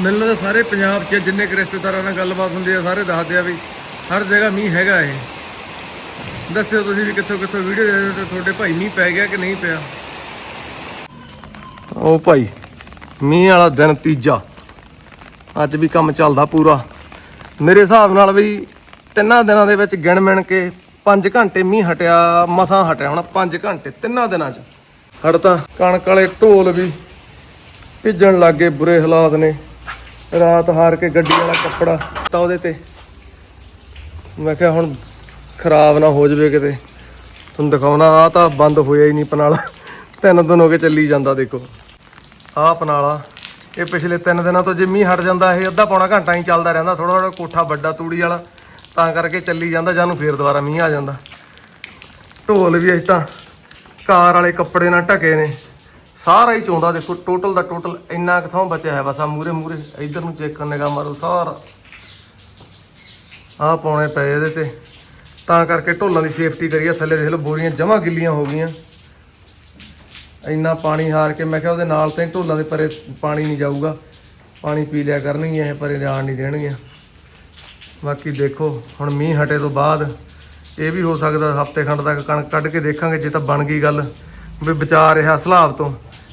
ਮੈਨੂੰ ਲੱਗਦਾ ਸਾਰੇ ਪੰਜਾਬ 'ਚ ਜਿੰਨੇ ਕੁ ਰਿਸ਼ਤੇਦਾਰਾਂ ਨਾਲ ਗੱਲਬਾਤ ਹੁੰਦੀ ਆ, ਸਾਰੇ ਦੱਸਦੇ ਆ ਵੀ ਹਰ ਜਗ੍ਹਾ ਮੀਂਹ ਹੈਗਾ ਇਹ। ਦੱਸਿਓ ਤੁਸੀਂ ਵੀ ਕਿੱਥੋਂ ਕਿੱਥੋਂ ਵੀਡੀਓ ਦੇ ਤੇ ਤੁਹਾਡੇ ਭਾਈ ਮੀਂਹ ਪੈ ਗਿਆ ਕਿ ਨਹੀਂ ਪਿਆ? ਉਹ ਭਾਈ, ਮੀਂਹ ਵਾਲਾ ਦਿਨ ਤੀਜਾ। ਅੱਜ ਵੀ ਕੰਮ ਚੱਲਦਾ ਪੂਰਾ। ਮੇਰੇ ਹਿਸਾਬ ਨਾਲ ਵੀ ਤਿੰਨਾਂ ਦਿਨਾਂ ਦੇ ਵਿੱਚ ਗਿਣ ਮਿਣ ਕੇ 5 ਘੰਟੇ ਮੀਂਹ ਹਟਿਆ, ਮਸਾਂ ਹਟਿਆ, ਹੁਣ 5 ਘੰਟੇ, ਤਿੰਨਾਂ ਦਿਨਾਂ 'ਚ। ਹੜ ਤਾਂ ਕਣਕ ਵਾਲੇ ਢੋਲ ਵੀ ਭਿੱਜਣ ਲੱਗੇ ਬੁਰੇ ਹਾਲਾਤ ਨੇ। ਰਾਤ ਹਾਰ ਕੇ ਗੱਡੀ ਵਾਲਾ ਕੱਪੜਾ ਤਾਂ ਉਹਦੇ ਤੇ। ਮੈਂ ਕਿਹਾ ਹੁਣ ਖਰਾਬ ਨਾ ਹੋ ਜਾਵੇ ਕਿਤੇ। ਤੁਹਾਨੂੰ ਦਿਖਾਉਣਾ ਆ ਤਾਂ ਬੰਦ ਹੋਇਆ ਹੀ ਨਹੀਂ ਪਨਾਲਾ। ਤਿੰਨ ਦਿਨ ਹੋ ਗਏ ਚੱਲੀ ਜਾਂਦਾ ਦੇਖੋ। ਆਹ ਪਨਾਲਾ, ਇਹ ਪਿਛਲੇ ਤਿੰਨ ਦਿਨਾਂ ਤੋਂ ਜੇ ਮੀਂਹ ਹਟ ਜਾਂਦਾ, ਇਹ ਅੱਧਾ ਪੌਣਾ ਘੰਟਾ ਹੀ ਚੱਲਦਾ ਰਹਿੰਦਾ। ਥੋੜਾ ਥੋੜਾ ਕੋਠਾ ਵੱਡਾ ਤੂੜੀ ਵਾਲਾ। ਤਾਂ ਕਰਕੇ ਚੱਲੀ ਜਾਂਦਾ ਜਾਨੂੰ ਫੇਰ ਦੁਬਾਰਾ ਮੀਂਹ ਆ ਜਾਂਦਾ। ਢੋਲ ਵੀ ਅਸੀਂ ਤਾਂ ਕਾਰ ਵਾਲੇ ਕੱਪੜੇ ਨਾਲ ਢਕੇ ਨੇ। ਸਾਰਾ ਹੀ ਚੋਂਦਾ ਦੇਖੋ ਟੋਟਲ ਦਾ ਟੋਟਲ ਇੰਨਾ ਕਿਥੋਂ ਬਚਿਆ ਹੈ ਬਸ ਆ ਮੂਰੇ ਮੂਰੇ ਇਧਰ ਨੂੰ ਚੈੱਕ ਨਿਗਾਹ ਮਾਰੋ ਸਾਰਾ। ਆਹ ਪਾਉਣੇ ਪਏ ਇਹਦੇ ਤੇ। ਤਾਂ ਕਰਕੇ ਢੋਲਾਂ ਦੀ ਸੇਫਟੀ ਕਰੀਏ ਥੱਲੇ ਦੇਖ ਲਓ ਬੋਰੀਆਂ ਜਮਾ ਗਿੱਲੀਆਂ ਹੋ ਗਈਆਂ। ਇੰਨਾ ਪਾਣੀ ਹਾਰ ਕੇ, ਮੈਂ ਕਿਹਾ ਉਹਦੇ ਨਾਲ ਤਾਂ ਹੀ ਢੋਲਾਂ ਦੇ ਪਰੇ ਪਾਣੀ ਨਹੀਂ ਜਾਊਗਾ। ਪਾਣੀ ਪੀ ਲਿਆ ਕਰਨਗੀਆਂ ਇਹ, ਪਰੇ ਜਾਣ ਨਹੀਂ ਦੇਣਗੀਆਂ। ਬਾਕੀ ਦੇਖੋ, ਹੁਣ ਮੀਂਹ ਹਟੇ ਤੋਂ ਬਾਅਦ ਇਹ ਵੀ ਹੋ ਸਕਦਾ ਹਫ਼ਤੇ ਖੰਡ ਤੱਕ ਕਣਕ ਕੱਢ ਕੇ ਦੇਖਾਂਗੇ, ਜੇ ਤਾਂ ਬਣ ਗਈ ਗੱਲ। ਵੀ ਬਚਾ ਰਿਹਾ ਸਲਾਬ ਤੋਂ,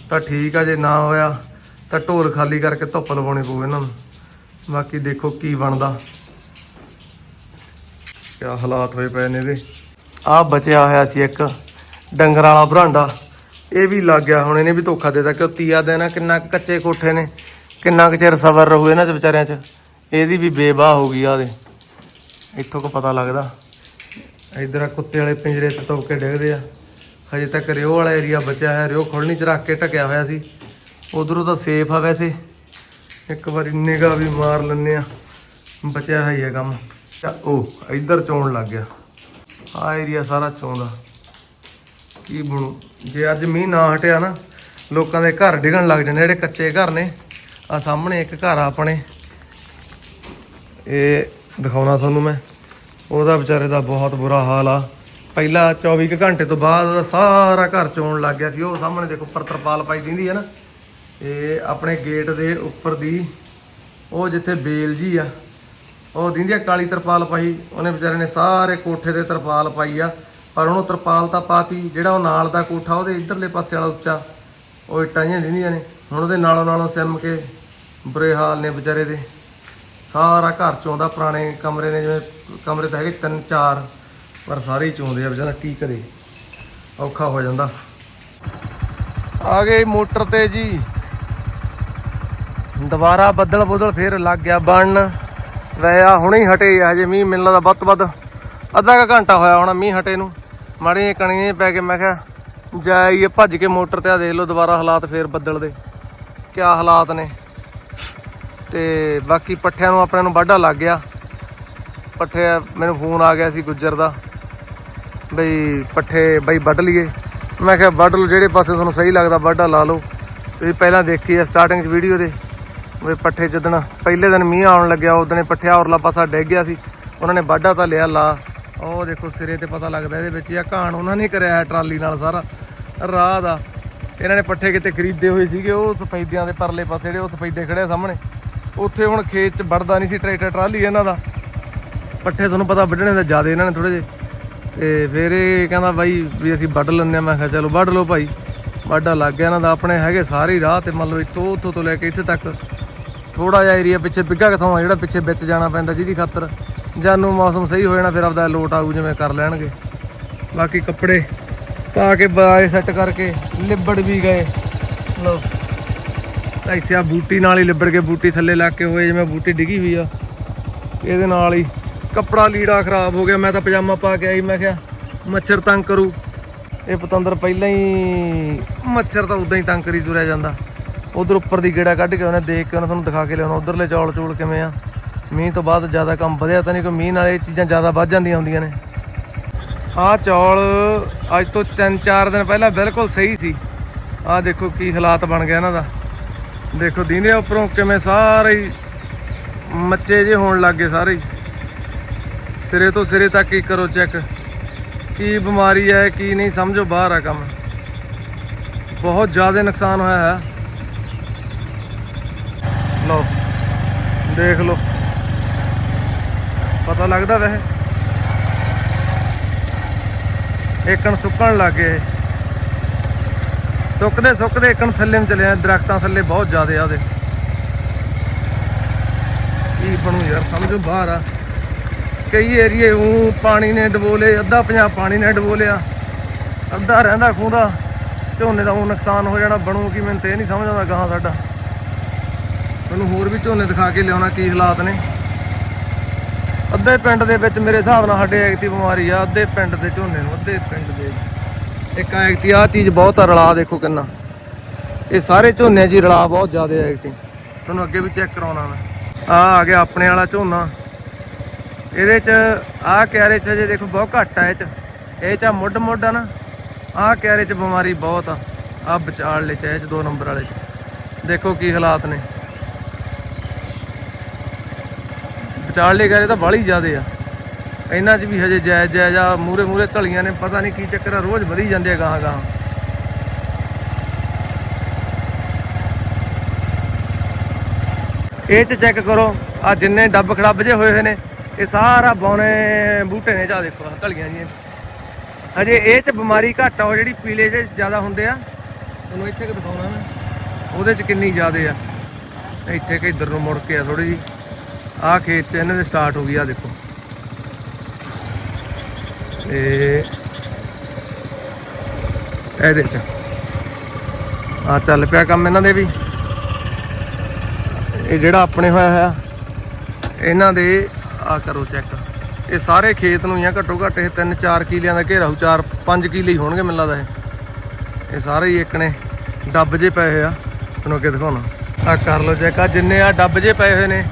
ਤਾਂ ਠੀਕ ਆ, ਜੇ ਨਾ ਹੋਇਆ ਤਾਂ ਢੋਲ ਖਾਲੀ ਕਰਕੇ ਧੁੱਪ ਲਵਾਉਣੀ ਪਊ ਇਹਨਾਂ ਨੂੰ। ਬਾਕੀ ਦੇਖੋ ਕੀ ਬਣਦਾ। ਕਿਆ ਹਾਲਾਤ ਹੋਏ ਪਏ ਨੇ ਇਹਦੇ। ਆ ਬਚਿਆ ਹੋਇਆ ਸੀ ਇੱਕ ਡੰਗਰ ਵਾਲਾ ਬਰਾਂਡਾ। ਇਹ ਵੀ ਲੱਗ ਗਿਆ, ਹੁਣ ਇਹਨੇ ਵੀ ਧੋਖਾ ਦੇਤਾ। ਕਿ ਉਹ ਤੀਆ ਦਿਨ ਕਿੰਨਾ ਕੁ ਕੱਚੇ ਕੋਠੇ ਨੇ, ਕਿੰਨਾ ਕੁ ਚਿਰ ਸਬਰ ਰਹੂ ਇਹਨਾਂ ਚ ਵਿਚਾਰਿਆਂ ਚ। ਇਹਦੀ ਵੀ ਬੇਬਾਹ ਹੋ ਗਈ ਆ ਦੇ ਇੱਥੋਂ ਕੋ ਪਤਾ ਲੱਗਦਾ। ਇਧਰ ਆ ਕੁੱਤੇ ਵਾਲੇ ਪਿੰਜਰੇ ਤੇ ਤੁੱਪ ਕੇ ਡਿੱਗਦੇ ਆ। ਹਜੇ ਤੱਕ ਰਿਓ ਵਾਲਾ ਏਰੀਆ ਬਚਿਆ ਹੈ ਰਿਓ ਖੁੱਲਣੀ ਚ ਰੱਖ ਕੇ ਢਕਿਆ ਹੋਇਆ ਸੀ। ਉਧਰੋਂ ਤਾਂ ਸੇਫ ਆ ਵੈਸੇ। ਇੱਕ ਵਾਰੀ ਨਿਗਾਹ ਵੀ ਮਾਰ ਲੈਨੇ ਆ। ਬਚਿਆ ਹੈ ਹੀ ਹੈ ਕੰਮ। ਚਾ ਉਹ, ਇੱਧਰ ਚੋਣ ਲੱਗ ਗਿਆ। ਆ ਏਰੀਆ ਸਾਰਾ ਚੋਂਦਾ। ਕੀ ਬਣੂ? ਜੇ ਅੱਜ ਮੀਂਹ ਨਾ ਹਟਿਆ ਨਾ, ਲੋਕਾਂ ਦੇ ਘਰ ਡਿੱਗਣ ਲੱਗ ਜਾਂਦੇ ਜਿਹੜੇ ਕੱਚੇ ਘਰ ਨੇ। ਆ ਸਾਹਮਣੇ ਇੱਕ ਘਰ ਆ ਆਪਣੇ। ਇਹ ਦਿਖਾਉਣਾ ਤੁਹਾਨੂੰ ਮੈਂ। ਉਹਦਾ ਵਿਚਾਰੇ ਦਾ ਬਹੁਤ ਬੁਰਾ ਹਾਲ ਆ। ਪਹਿਲਾਂ 24 ਕੁ ਘੰਟੇ ਤੋਂ ਬਾਅਦ ਉਹਦਾ ਸਾਰਾ ਘਰ ਚੋਣ ਲੱਗ ਗਿਆ ਸੀ। ਉਹ ਸਾਹਮਣੇ ਦੇਖੋ ਉੱਪਰ ਤਰਪਾਲ ਪਾਈ ਦਿੰਦੀ ਹੈ ਨਾ। ਇਹ ਆਪਣੇ ਗੇਟ ਦੇ ਉੱਪਰ ਦੀ ਉਹ ਜਿੱਥੇ ਬੇਲ ਜੀ ਆ, ਉਹ ਦਿੰਦੀ ਆ ਕਾਲੀ ਤਰਪਾਲ ਪਾਈ। ਉਹਨੇ ਵਿਚਾਰੇ ਨੇ ਸਾਰੇ ਕੋਠੇ ਤੇ ਤਰਪਾਲ ਪਾਈ ਆ। ਪਰ ਉਹਨੂੰ ਤਰਪਾਲ ਤਾਂ ਪਾਤੀ। ਜਿਹੜਾ ਉਹ ਨਾਲ ਦਾ ਕੋਠਾ, ਉਹਦੇ ਇਧਰਲੇ ਪਾਸੇ ਵਾਲਾ ਉੱਚਾ, ਉਹ ਇੱਟਾਂ ਜਿਹੀਆਂ ਦਿੰਦੀਆਂ ਨੇ। ਹੁਣ ਉਹਦੇ ਨਾਲੋਂ ਨਾਲੋਂ ਸਿਮ ਕੇ ਬੁਰੇ ਹਾਲ ਨੇ ਵਿਚਾਰੇ ਦੇ। ਸਾਰਾ ਘਰ ਚੋਂਦਾ, ਪੁਰਾਣੇ ਕਮਰੇ ਨੇ ਜਿਵੇਂ ਕਮਰੇ ਤਾਂ ਹੈਗੇ ਤਿੰਨ ਚਾਰ, ਪਰ ਸਾਰੇ ਹੀ ਚੋਂਦੇ ਆ ਵਿਚਾਰਾ, ਕੀ ਕਰੇ? ਔਖਾ ਹੋ ਜਾਂਦਾ। ਆ ਗਏ ਮੋਟਰ ਤੇ ਜੀ। ਦੁਬਾਰਾ ਬੱਦਲ ਬੁੱਦਲ ਫੇਰ ਲੱਗ ਗਿਆ ਬਣਨ ਵੈ ਆ ਹੁਣੇ ਹਟੇ ਆ, ਹਜੇ ਮੀਂਹ ਮਿਲਣ ਦਾ ਵੱਧ ਤੋਂ ਵੱਧ ਅੱਧਾ ਕੁ ਘੰਟਾ ਹੋਇਆ ਹੋਣਾ ਮੀਂਹ ਹਟੇ ਨੂੰ। ਮਾੜੀਆਂ ਕਣੀਆਂ ਪੈ ਕੇ ਮੈਂ ਕਿਹਾ, ਜਾਈਏ, ਭੱਜ ਕੇ ਮੋਟਰ ਤੇ ਆ ਦੇਖ ਲਓ, ਦੁਬਾਰਾ ਹਾਲਾਤ ਫੇਰ ਬੱਦਲ ਦੇ। ਕਿਆ ਹਾਲਾਤ ਨੇ। ਤੇ ਬਾਕੀ ਪੱਠਿਆਂ ਨੂੰ ਆਪਣੇ ਨੂੰ ਵਾਢਾ ਲੱਗ ਗਿਆ। ਪੱਠੇ, ਮੈਨੂੰ ਫੋਨ ਆ ਗਿਆ ਸੀ ਗੁੱਜਰ ਦਾ, ਬਈ ਪੱਠੇ ਬਈ ਵੱਢ ਲਈਏ। ਮੈਂ ਕਿਹਾ ਵੱਢ ਲਓ, ਜਿਹੜੇ ਪਾਸੇ ਤੁਹਾਨੂੰ ਸਹੀ ਲੱਗਦਾ ਵਾਢਾ ਲਾ ਲਓ। ਤੁਸੀਂ ਪਹਿਲਾਂ ਦੇਖੀ ਆ ਸਟਾਰਟਿੰਗ 'ਚ ਵੀਡੀਓ ਦੇ, ਵੀ ਪੱਠੇ ਜਿੱਦਣ ਪਹਿਲੇ ਦਿਨ ਮੀਂਹ ਆਉਣ ਲੱਗਿਆ ਉਦਣੇ ਪੱਠਿਆ ਔਰਲਾ ਪਾਸਾ ਡਿੱਗ ਗਿਆ ਸੀ। ਉਹਨਾਂ ਨੇ ਵਾਢਾ ਤਾਂ ਲਿਆ ਲਾ। ਉਹ ਦੇਖੋ ਸਿਰੇ ਤੇ ਪਤਾ ਲੱਗਦਾ ਇਹਦੇ ਵਿੱਚ ਆ, ਘਾਣ ਉਹਨਾਂ ਨੇ ਕਰਿਆ ਟਰਾਲੀ ਨਾਲ ਸਾਰਾ। ਰਾਹ ਦਾ। ਇਹਨਾਂ ਨੇ ਪੱਠੇ ਕਿਤੇ ਖਰੀਦੇ ਹੋਏ ਸੀਗੇ, ਉਹ ਸਫੈਦਿਆਂ ਦੇ ਪਰਲੇ ਪਾਸੇ ਜਿਹੜੇ ਉਹ ਸਫੈਦੇ ਖੜੇ ਸਾਹਮਣੇ। ਉੱਥੇ ਹੁਣ ਖੇਤ 'ਚ ਵੜਦਾ ਨਹੀਂ ਸੀ, ਟਰੈਕਟਰ, ਟਰਾਲੀ ਇਹਨਾਂ ਦਾ। ਪੱਠੇ ਤੁਹਾਨੂੰ ਪਤਾ ਵੱਢਣੇ ਤਾਂ ਜ਼ਿਆਦਾ ਇਹਨਾਂ ਨੇ ਥੋੜੇ ਜਿਹੇ। ਤੇ ਫਿਰ ਇਹ ਕਹਿੰਦਾ ਬਾਈ ਵੀ ਅਸੀਂ ਵੱਢ ਲੈਂਦੇ ਆ ਮੈਂ ਕਿਹਾ ਚਲੋ ਵੱਢ ਲਓ ਭਾਈ। ਵਾਢਾ ਲੱਗ ਗਿਆ ਇਹਨਾਂ ਦਾ, ਆਪਣੇ ਹੈਗੇ ਸਾਰੇ ਰਾਹ ਤੇ ਮੰਨ ਲਓ ਇੱਥੋਂ ਉੱਥੋਂ ਤੋਂ ਲੈ ਕੇ ਇੱਥੇ ਤੱਕ। ਥੋੜਾ ਜਿਹਾ ਏਰੀਆ ਪਿੱਛੇ ਬਿੱਗਾ ਕਿਥੋਂ ਆ ਜਿਹੜਾ ਪਿੱਛੇ ਵਿੱਚ ਜਾਣਾ ਪੈਂਦਾ ਜਿਹਦੀ ਖਾਤਰ। ਜਾਨੂੰ ਮੌਸਮ ਸਹੀ ਹੋ ਜਾਣਾ, ਫਿਰ ਆਪਦਾ ਲੋਟ ਆਊ ਜਿਵੇਂ ਕਰ ਲੈਣਗੇ। ਬਾਕੀ ਕੱਪੜੇ ਪਾ ਕੇ ਬਾਏ ਸੈੱਟ ਕਰਕੇ, ਲਿਬੜ ਵੀ ਗਏ। ਲੋ ਇੱਥੇ ਆ ਬੂਟੀ ਨਾਲ ਹੀ ਲਿਬੜ ਕੇ ਬੂਟੀ ਥੱਲੇ ਲੱਗ ਕੇ ਹੋਏ, ਜਿਵੇਂ ਬੂਟੀ ਡਿੱਗੀ ਹੋਈ ਆ। ਇਹਦੇ ਨਾਲ ਹੀ ਕੱਪੜਾ ਲੀੜਾ ਖਰਾਬ ਹੋ ਗਿਆ, ਮੈਂ ਤਾਂ ਪਜਾਮਾ ਪਾ ਕੇ ਆਈ, ਮੈਂ ਕਿਹਾ ਮੱਛਰ ਤੰਗ ਕਰੂ। ਇਹ ਪਤੰਦਰ ਪਹਿਲਾਂ ਹੀ ਮੱਛਰ ਤਾਂ ਉਦਾਂ ਹੀ ਤੰਗ ਕਰੀ ਤੁਰਿਆ ਜਾਂਦਾ। ਉਧਰ ਉੱਪਰ ਦੀ ਗੇੜਾ ਕੱਢ ਕੇ ਉਹਨੇ ਦੇਖ ਕੇ ਉਹਨੇ ਤੁਹਾਨੂੰ ਦਿਖਾ ਕੇ ਲਿਆਉਣਾ, ਉਧਰਲੇ ਚੌਲ ਚੂਲ ਕਿਵੇਂ ਆ। ਮੀਂਹ ਤੋਂ ਬਾਅਦ ਜ਼ਿਆਦਾ ਕੰਮ ਵਧਿਆ ਤਾਂ ਨਹੀਂ ਕੋਈ ਮੀਂਹ ਨਾਲ ਇਹ ਚੀਜ਼ਾਂ ਜ਼ਿਆਦਾ ਵੱਧ ਜਾਂਦੀਆਂ ਹੁੰਦੀਆਂ ਨੇ। ਆਹ ਚੌਲ ਅੱਜ ਤੋਂ 3-4 ਦਿਨ ਪਹਿਲਾਂ ਬਿਲਕੁਲ ਸਹੀ ਸੀ। ਆਹ ਦੇਖੋ ਕੀ ਹਾਲਾਤ ਬਣ ਗਿਆ ਇਹਨਾਂ ਦਾ। ਦੇਖੋ ਦੀਨੇ ਉੱਪਰੋਂ ਕਿਵੇਂ ਸਾਰੇ ਹੀ ਮੱਚੇ ਜੇ ਹੋਣ ਲੱਗ ਗਏ ਸਾਰੇ ਹੀ। ਸਿਰੇ ਤੋਂ ਸਿਰੇ ਤੱਕ ਹੀ ਕਰੋ ਚੈੱਕ। ਕੀ ਬਿਮਾਰੀ ਹੈ, ਕੀ ਨਹੀਂ, ਸਮਝੋ ਬਾਹਰ ਆ ਕੰਮ। ਬਹੁਤ ਜ਼ਿਆਦਾ ਨੁਕਸਾਨ ਹੋਇਆ ਹੈ। ਲਓ, ਦੇਖ ਲਓ। ਪਤਾ ਲੱਗਦਾ ਵੈਸੇ। ਏਕਣ ਸੁੱਕਣ ਲੱਗ ਗਏ। ਸੁੱਕਦੇ ਸੁੱਕਦੇ ਏਕਣ ਥੱਲੇ ਨੂੰ ਚਲੇ ਆ, ਦਰਖਤਾਂ ਥੱਲੇ ਬਹੁਤ ਜ਼ਿਆਦਾ ਆ ਉਹਦੇ। ਕੀ ਬਣੂ ਯਾਰ, ਸਮਝੋ ਬਾਹਰ ਆ। ਕਈ ਏਰੀਏ ਉਹ ਪਾਣੀ ਨੇ ਡਬੋਲੇ, ਅੱਧਾ ਪੰਜਾਬ ਪਾਣੀ ਨੇ ਡਬੋਲਿਆ। ਅੱਧਾ ਰਹਿੰਦਾ ਖੂੰਦਾ, ਝੋਨੇ ਦਾ ਉਹ ਨੁਕਸਾਨ ਹੋ ਜਾਣਾ, ਬਣੂ ਕੀ ਮੈਨੂੰ ਤੇ ਇਹ ਨਹੀਂ ਸਮਝ ਆਉਂਦਾ ਗਾਹਾਂ ਸਾਡਾ। ਤੁਹਾਨੂੰ ਹੋਰ ਵੀ ਝੋਨੇ ਦਿਖਾ ਕੇ ਲਿਆਉਣਾ ਕੀ ਹਾਲਾਤ ਨੇ। ਅੱਧੇ ਪਿੰਡ ਦੇ ਵਿੱਚ ਮੇਰੇ ਹਿਸਾਬ ਨਾਲ ਸਾਡੇ ਐਗਤੀ ਬਿਮਾਰੀ ਆ, ਅੱਧੇ ਪਿੰਡ ਦੇ ਝੋਨੇ ਨੂੰ, ਅੱਧੇ ਪਿੰਡ ਦੇ। ਇੱਕ ਐਗਤੀ ਆ ਚੀਜ਼ ਬਹੁਤ ਆ, ਰਲਾ ਦੇਖੋ ਕਿੰਨਾ। ਇਹ ਸਾਰੇ ਝੋਨੇ 'ਚ ਹੀ ਰਲਾ ਬਹੁਤ ਜ਼ਿਆਦਾ ਐਗਤੀ ਤੁਹਾਨੂੰ ਅੱਗੇ ਵੀ ਚੈੱਕ ਕਰਾਉਣਾ ਮੈਂ। ਆ ਆ ਗਿਆ ਆਪਣੇ ਵਾਲਾ ਝੋਨਾ। ਇਹਦੇ 'ਚ ਆਹ ਕਿਆਰੇ 'ਚ ਜੇ ਦੇਖੋ ਬਹੁਤ ਘੱਟ ਆ ਇਹ 'ਚ। ਇਹ 'ਚ ਆ ਮੁੱਢ ਮੁੱਢ ਆ ਨਾ, ਆਹ ਕਿਆਰੇ 'ਚ ਬਿਮਾਰੀ ਬਹੁਤ ਆ। ਆ ਵਿਚਾਲੇ 'ਚ, ਇਹ 'ਚ ਦੋ ਨੰਬਰ ਵਾਲੇ 'ਚ। ਦੇਖੋ ਕੀ ਹਾਲਾਤ ਨੇ। ਵਿਚਾਲ ਵਿਚਾਲੇ ਕਿਆਰੇ ਤਾਂ ਬਾਹਲੀ ਜ਼ਿਆਦੇ ਆ। ਇਹਨਾਂ 'ਚ ਵੀ ਹਜੇ ਜਾਇਜ਼ ਜਾਇਜ਼ ਆ ਮੂਰੇ ਮੂਰੇ ਧਲੀਆਂ ਨੇ, ਪਤਾ ਨਹੀਂ ਕੀ ਚੱਕਰ ਆ, ਰੋਜ਼ ਵਧੀ ਜਾਂਦੇ ਆ ਗਾਹਾਂ ਗਾਹਾਂ ਇਹ 'ਚ ਚੈੱਕ ਕਰੋ ਆ ਜਿੰਨੇ ਡੱਬ ਖੜੱਬ ਜੇ ਹੋਏ ਹੋਏ ਨੇ, ਇਹ ਸਾਰਾ ਬੌਨੇ ਬੂਟੇ ਨੇ ਜਾ ਦੇਖੋ, ਆਹ ਧਲੀਆਂ ਹਜੇ ਇਹ 'ਚ ਬਿਮਾਰੀ ਘੱਟ ਆ, ਉਹ ਜਿਹੜੀ ਪੀਲੇ ਜੇ ਜ਼ਿਆਦਾ ਹੁੰਦੇ ਆ ਤੁਹਾਨੂੰ ਇੱਥੇ ਕਿ ਦਿਖਾਉਣਾ ਮੈਂ। ਉਹਦੇ 'ਚ ਕਿੰਨੀ ਜ਼ਿਆਦੇ ਆ। ਇੱਥੇ ਕਿ ਇੱਧਰ ਨੂੰ ਮੁੜ ਕੇ ਆ ਥੋੜੀ ਜੀ ਆਹ ਖੇਤ 'ਚ ਇਹਨਾਂ ਦੇ ਸਟਾਰਟ ਹੋ ਗਈ ਆ ਦੇਖੋ। ਤੇ ਇਹਦੇ 'ਚ ਆ ਚੱਲ ਪਿਆ ਕੰਮ ਇਹਨਾਂ ਦੇ ਵੀ। ਇਹ ਜਿਹੜਾ ਆਪਣੇ ਹੋਇਆ ਹੋਇਆ, ਇਹਨਾਂ ਦੇ ਆ ਕਰੋ ਚੈੱਕ ਇਹ ਸਾਰੇ ਖੇਤ ਨੂੰ ਜਾਂ ਘੱਟੋ ਘੱਟ ਇਹ 3-4 ਕਿਲਿਆਂ ਦਾ ਘੇਰਾ ਹੋ 4-5 ਕਿਲੇ ਹੀ ਹੋਣਗੇ ਮੈਨੂੰ ਲੱਗਦਾ ਇਹ। ਇਹ ਸਾਰੇ ਹੀ ਇੱਕ ਨੇ, ਡੱਬ ਜੇ ਪਏ ਹੋਏ ਆ। ਤੁਹਾਨੂੰ ਅੱਗੇ ਦਿਖਾਉਣਾ। ਆ ਕਰ ਲਓ ਚੈੱਕ ਆ ਜਿੰਨੇ ਆ ਡੱਬ ਜੇ ਪਏ ਹੋਏ ਨੇ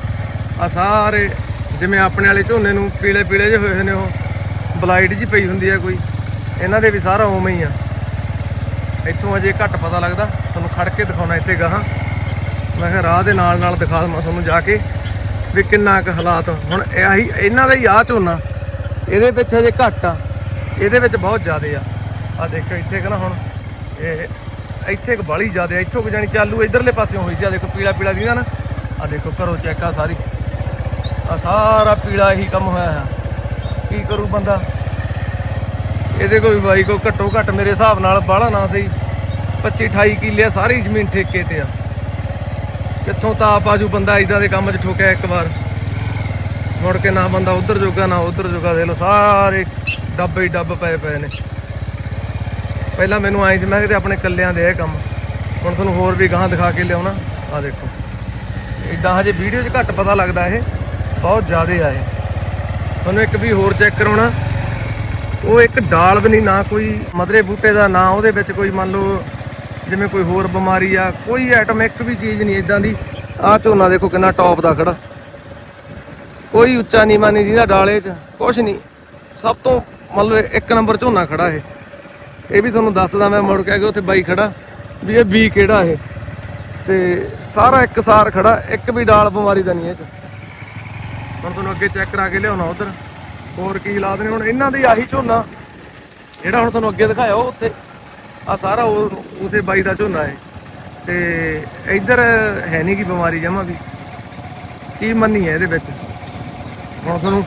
ਆ ਸਾਰੇ, ਜਿਵੇਂ ਆਪਣੇ ਵਾਲੇ ਝੋਨੇ ਨੂੰ ਪੀਲੇ ਪੀਲੇ ਜਿਹੇ ਹੋਏ ਹੋਏ ਨੇ ਉਹ। ਬਲਾਈਟ ਜੀ ਪਈ ਹੁੰਦੀ ਆ ਕੋਈ, ਇਹਨਾਂ ਦੇ ਵੀ ਸਾਰਾ ਉਵੇਂ ਹੀ ਆ। ਇੱਥੋਂ ਅਜੇ ਘੱਟ ਪਤਾ ਲੱਗਦਾ, ਤੁਹਾਨੂੰ ਖੜ ਕੇ ਦਿਖਾਉਣਾ ਇੱਥੇ ਗਾਹਾਂ। ਮੈਂ ਕਿਹਾ ਰਾਹ ਦੇ ਨਾਲ ਨਾਲ ਦਿਖਾ ਦਵਾਂ ਤੁਹਾਨੂੰ ਜਾ ਕੇ ਵੀ ਕਿੰਨਾ ਕੁ ਹਾਲਾਤ ਹੁਣ ਆਹੀ ਇਹਨਾਂ ਦਾ ਹੀ ਆ ਝੋਨਾ, ਇਹਦੇ ਵਿੱਚ ਹਜੇ ਘੱਟ ਆ। ਇਹਦੇ ਵਿੱਚ ਬਹੁਤ ਜ਼ਿਆਦੇ ਆ। ਆ ਦੇਖੋ ਇੱਥੇ ਕਿ ਨਾ ਹੁਣ, ਇਹ ਇੱਥੇ ਇੱਕ ਬਾਲੀ ਜ਼ਿਆਦੇ ਆ। ਇੱਥੋਂ ਕਿ ਜਾਣੀ ਚਾਲੂ ਇਧਰਲੇ ਪਾਸਿਓਂ ਹੋਈ ਸੀ ਆ ਦੇਖੋ ਪੀਲਾ ਪੀਲਾ ਦੀਦਾ ਨਾ। ਆ ਦੇਖੋ ਘਰੋਂ ਚੈੱਕ ਆ ਸਾਰੀ। ਆ ਸਾਰਾ ਪੀਲਾ ਇਹੀ ਕੰਮ ਹੋਇਆ ਹੈ ਕੀ ਕਰੂ ਬੰਦਾ? ਇਹਦੇ ਕੋਈ ਬਾਈ ਕੋ ਘੱਟੋ ਘੱਟ ਮੇਰੇ ਹਿਸਾਬ ਨਾਲ ਬਾਹਲਾ ਨਾ ਸਹੀ। 25 28 ਕਿੱਲੇ ਸਾਰੀ ਜ਼ਮੀਨ ਠੇਕੇ ਤੇ ਆ। ਕਿੱਥੋਂ ਤਾਂ ਆਪ ਆਜੂ ਬੰਦਾ ਇਦਾਂ ਦੇ ਕੰਮ 'ਚ ਠੋਕਿਆ ਇੱਕ ਵਾਰ। ਮੁੜ ਕੇ ਨਾ ਬੰਦਾ ਉਧਰ ਜੋਗਾ, ਨਾ ਉਧਰ ਜੋਗਾ, ਦੇਖ ਲਓ, ਸਾਰੇ ਡੱਬੇ ਹੀ ਡੱਬ ਪਏ ਪਏ ਨੇ। ਪਹਿਲਾਂ ਮੈਨੂੰ ਆਈ ਸੀ, ਮੈਂ ਕਿਤੇ ਆਪਣੇ ਕੱਲਿਆਂ ਦੇ ਇਹ ਕੰਮ। ਹੁਣ ਤੁਹਾਨੂੰ ਹੋਰ ਵੀ ਗਾਹਾਂ ਦਿਖਾ ਕੇ ਲਿਆਉਣਾ। ਆ ਦੇਖੋ। ਇਦਾਂ ਹਜੇ ਵੀਡੀਓ 'ਚ ਘੱਟ ਪਤਾ ਲੱਗਦਾ ਇਹ। ਬਹੁਤ ਜ਼ਿਆਦਾ ਆ ਇਹ। ਤੁਹਾਨੂੰ ਇੱਕ ਵੀ ਹੋਰ ਚੈੱਕ ਕਰਾਉਣਾ। ਉਹ ਇੱਕ ਡਾਲ ਵੀ ਨਹੀਂ, ਨਾ ਕੋਈ ਮਦਰੇ ਬੂਟੇ ਦਾ, ਨਾ ਉਹਦੇ ਵਿੱਚ ਕੋਈ ਮੰਨ ਲਓ ਜਿਵੇਂ ਕੋਈ ਹੋਰ ਬਿਮਾਰੀ ਆ, ਕੋਈ ਆਈਟਮ ਇੱਕ ਵੀ ਚੀਜ਼ ਨਹੀਂ ਇਦਾਂ ਦੀ। ਆਹ ਝੋਨਾ ਦੇਖੋ ਕਿੰਨਾ ਟੌਪ ਦਾ ਖੜਾ। ਕੋਈ ਉੱਚਾ ਨੀਵਾਂ ਨਹੀਂ ਜਿਹਦਾ ਡਾਲੇ 'ਚ, ਕੁਛ ਨਹੀਂ। ਸਭ ਤੋਂ ਮੰਨ ਲਓ ਇੱਕ ਨੰਬਰ ਝੋਨਾ ਖੜਾ ਇਹ। ਇਹ ਵੀ ਤੁਹਾਨੂੰ ਦੱਸਦਾ ਮੈਂ ਮੁੜ ਕੇ ਕਿ ਉੱਥੇ ਬਾਈ ਖੜਾ, ਵੀ ਇਹ ਬੀ ਕਿਹੜਾ ਇਹ। ਤੇ ਸਾਰਾ ਇੱਕ ਸਾਰ ਖੜਾ, ਇੱਕ ਵੀ ਡਾਲ ਬਿਮਾਰੀ ਦਾ ਨਹੀਂ ਇਹ 'ਚ। ਹੁਣ ਤੁਹਾਨੂੰ ਅੱਗੇ ਚੈੱਕ ਕਰਾ ਕੇ ਲਿਆਉਣਾ ਉਧਰ। ਹੋਰ ਕੀ ਹਾਲਾਤ ਨੇ ਹੁਣ ਇਹਨਾਂ ਦੇ ਆਹੀ ਝੋਨਾ। ਜਿਹੜਾ ਹੁਣ ਤੁਹਾਨੂੰ ਅੱਗੇ ਦਿਖਾਇਆ, ਉਹ ਉੱਥੇ ਆ ਸਾਰਾ ਉਹ ਉਸੇ ਬਾਈ ਦਾ ਝੋਨਾ ਹੈ। ਤੇ ਇੱਧਰ ਹੈ ਨਹੀਂ ਕੀ ਬਿਮਾਰੀ ਜਮਾ ਵੀ। ਕੀ ਮੰਨੀ ਹੈ ਇਹਦੇ ਵਿੱਚ? ਹੁਣ ਤੁਹਾਨੂੰ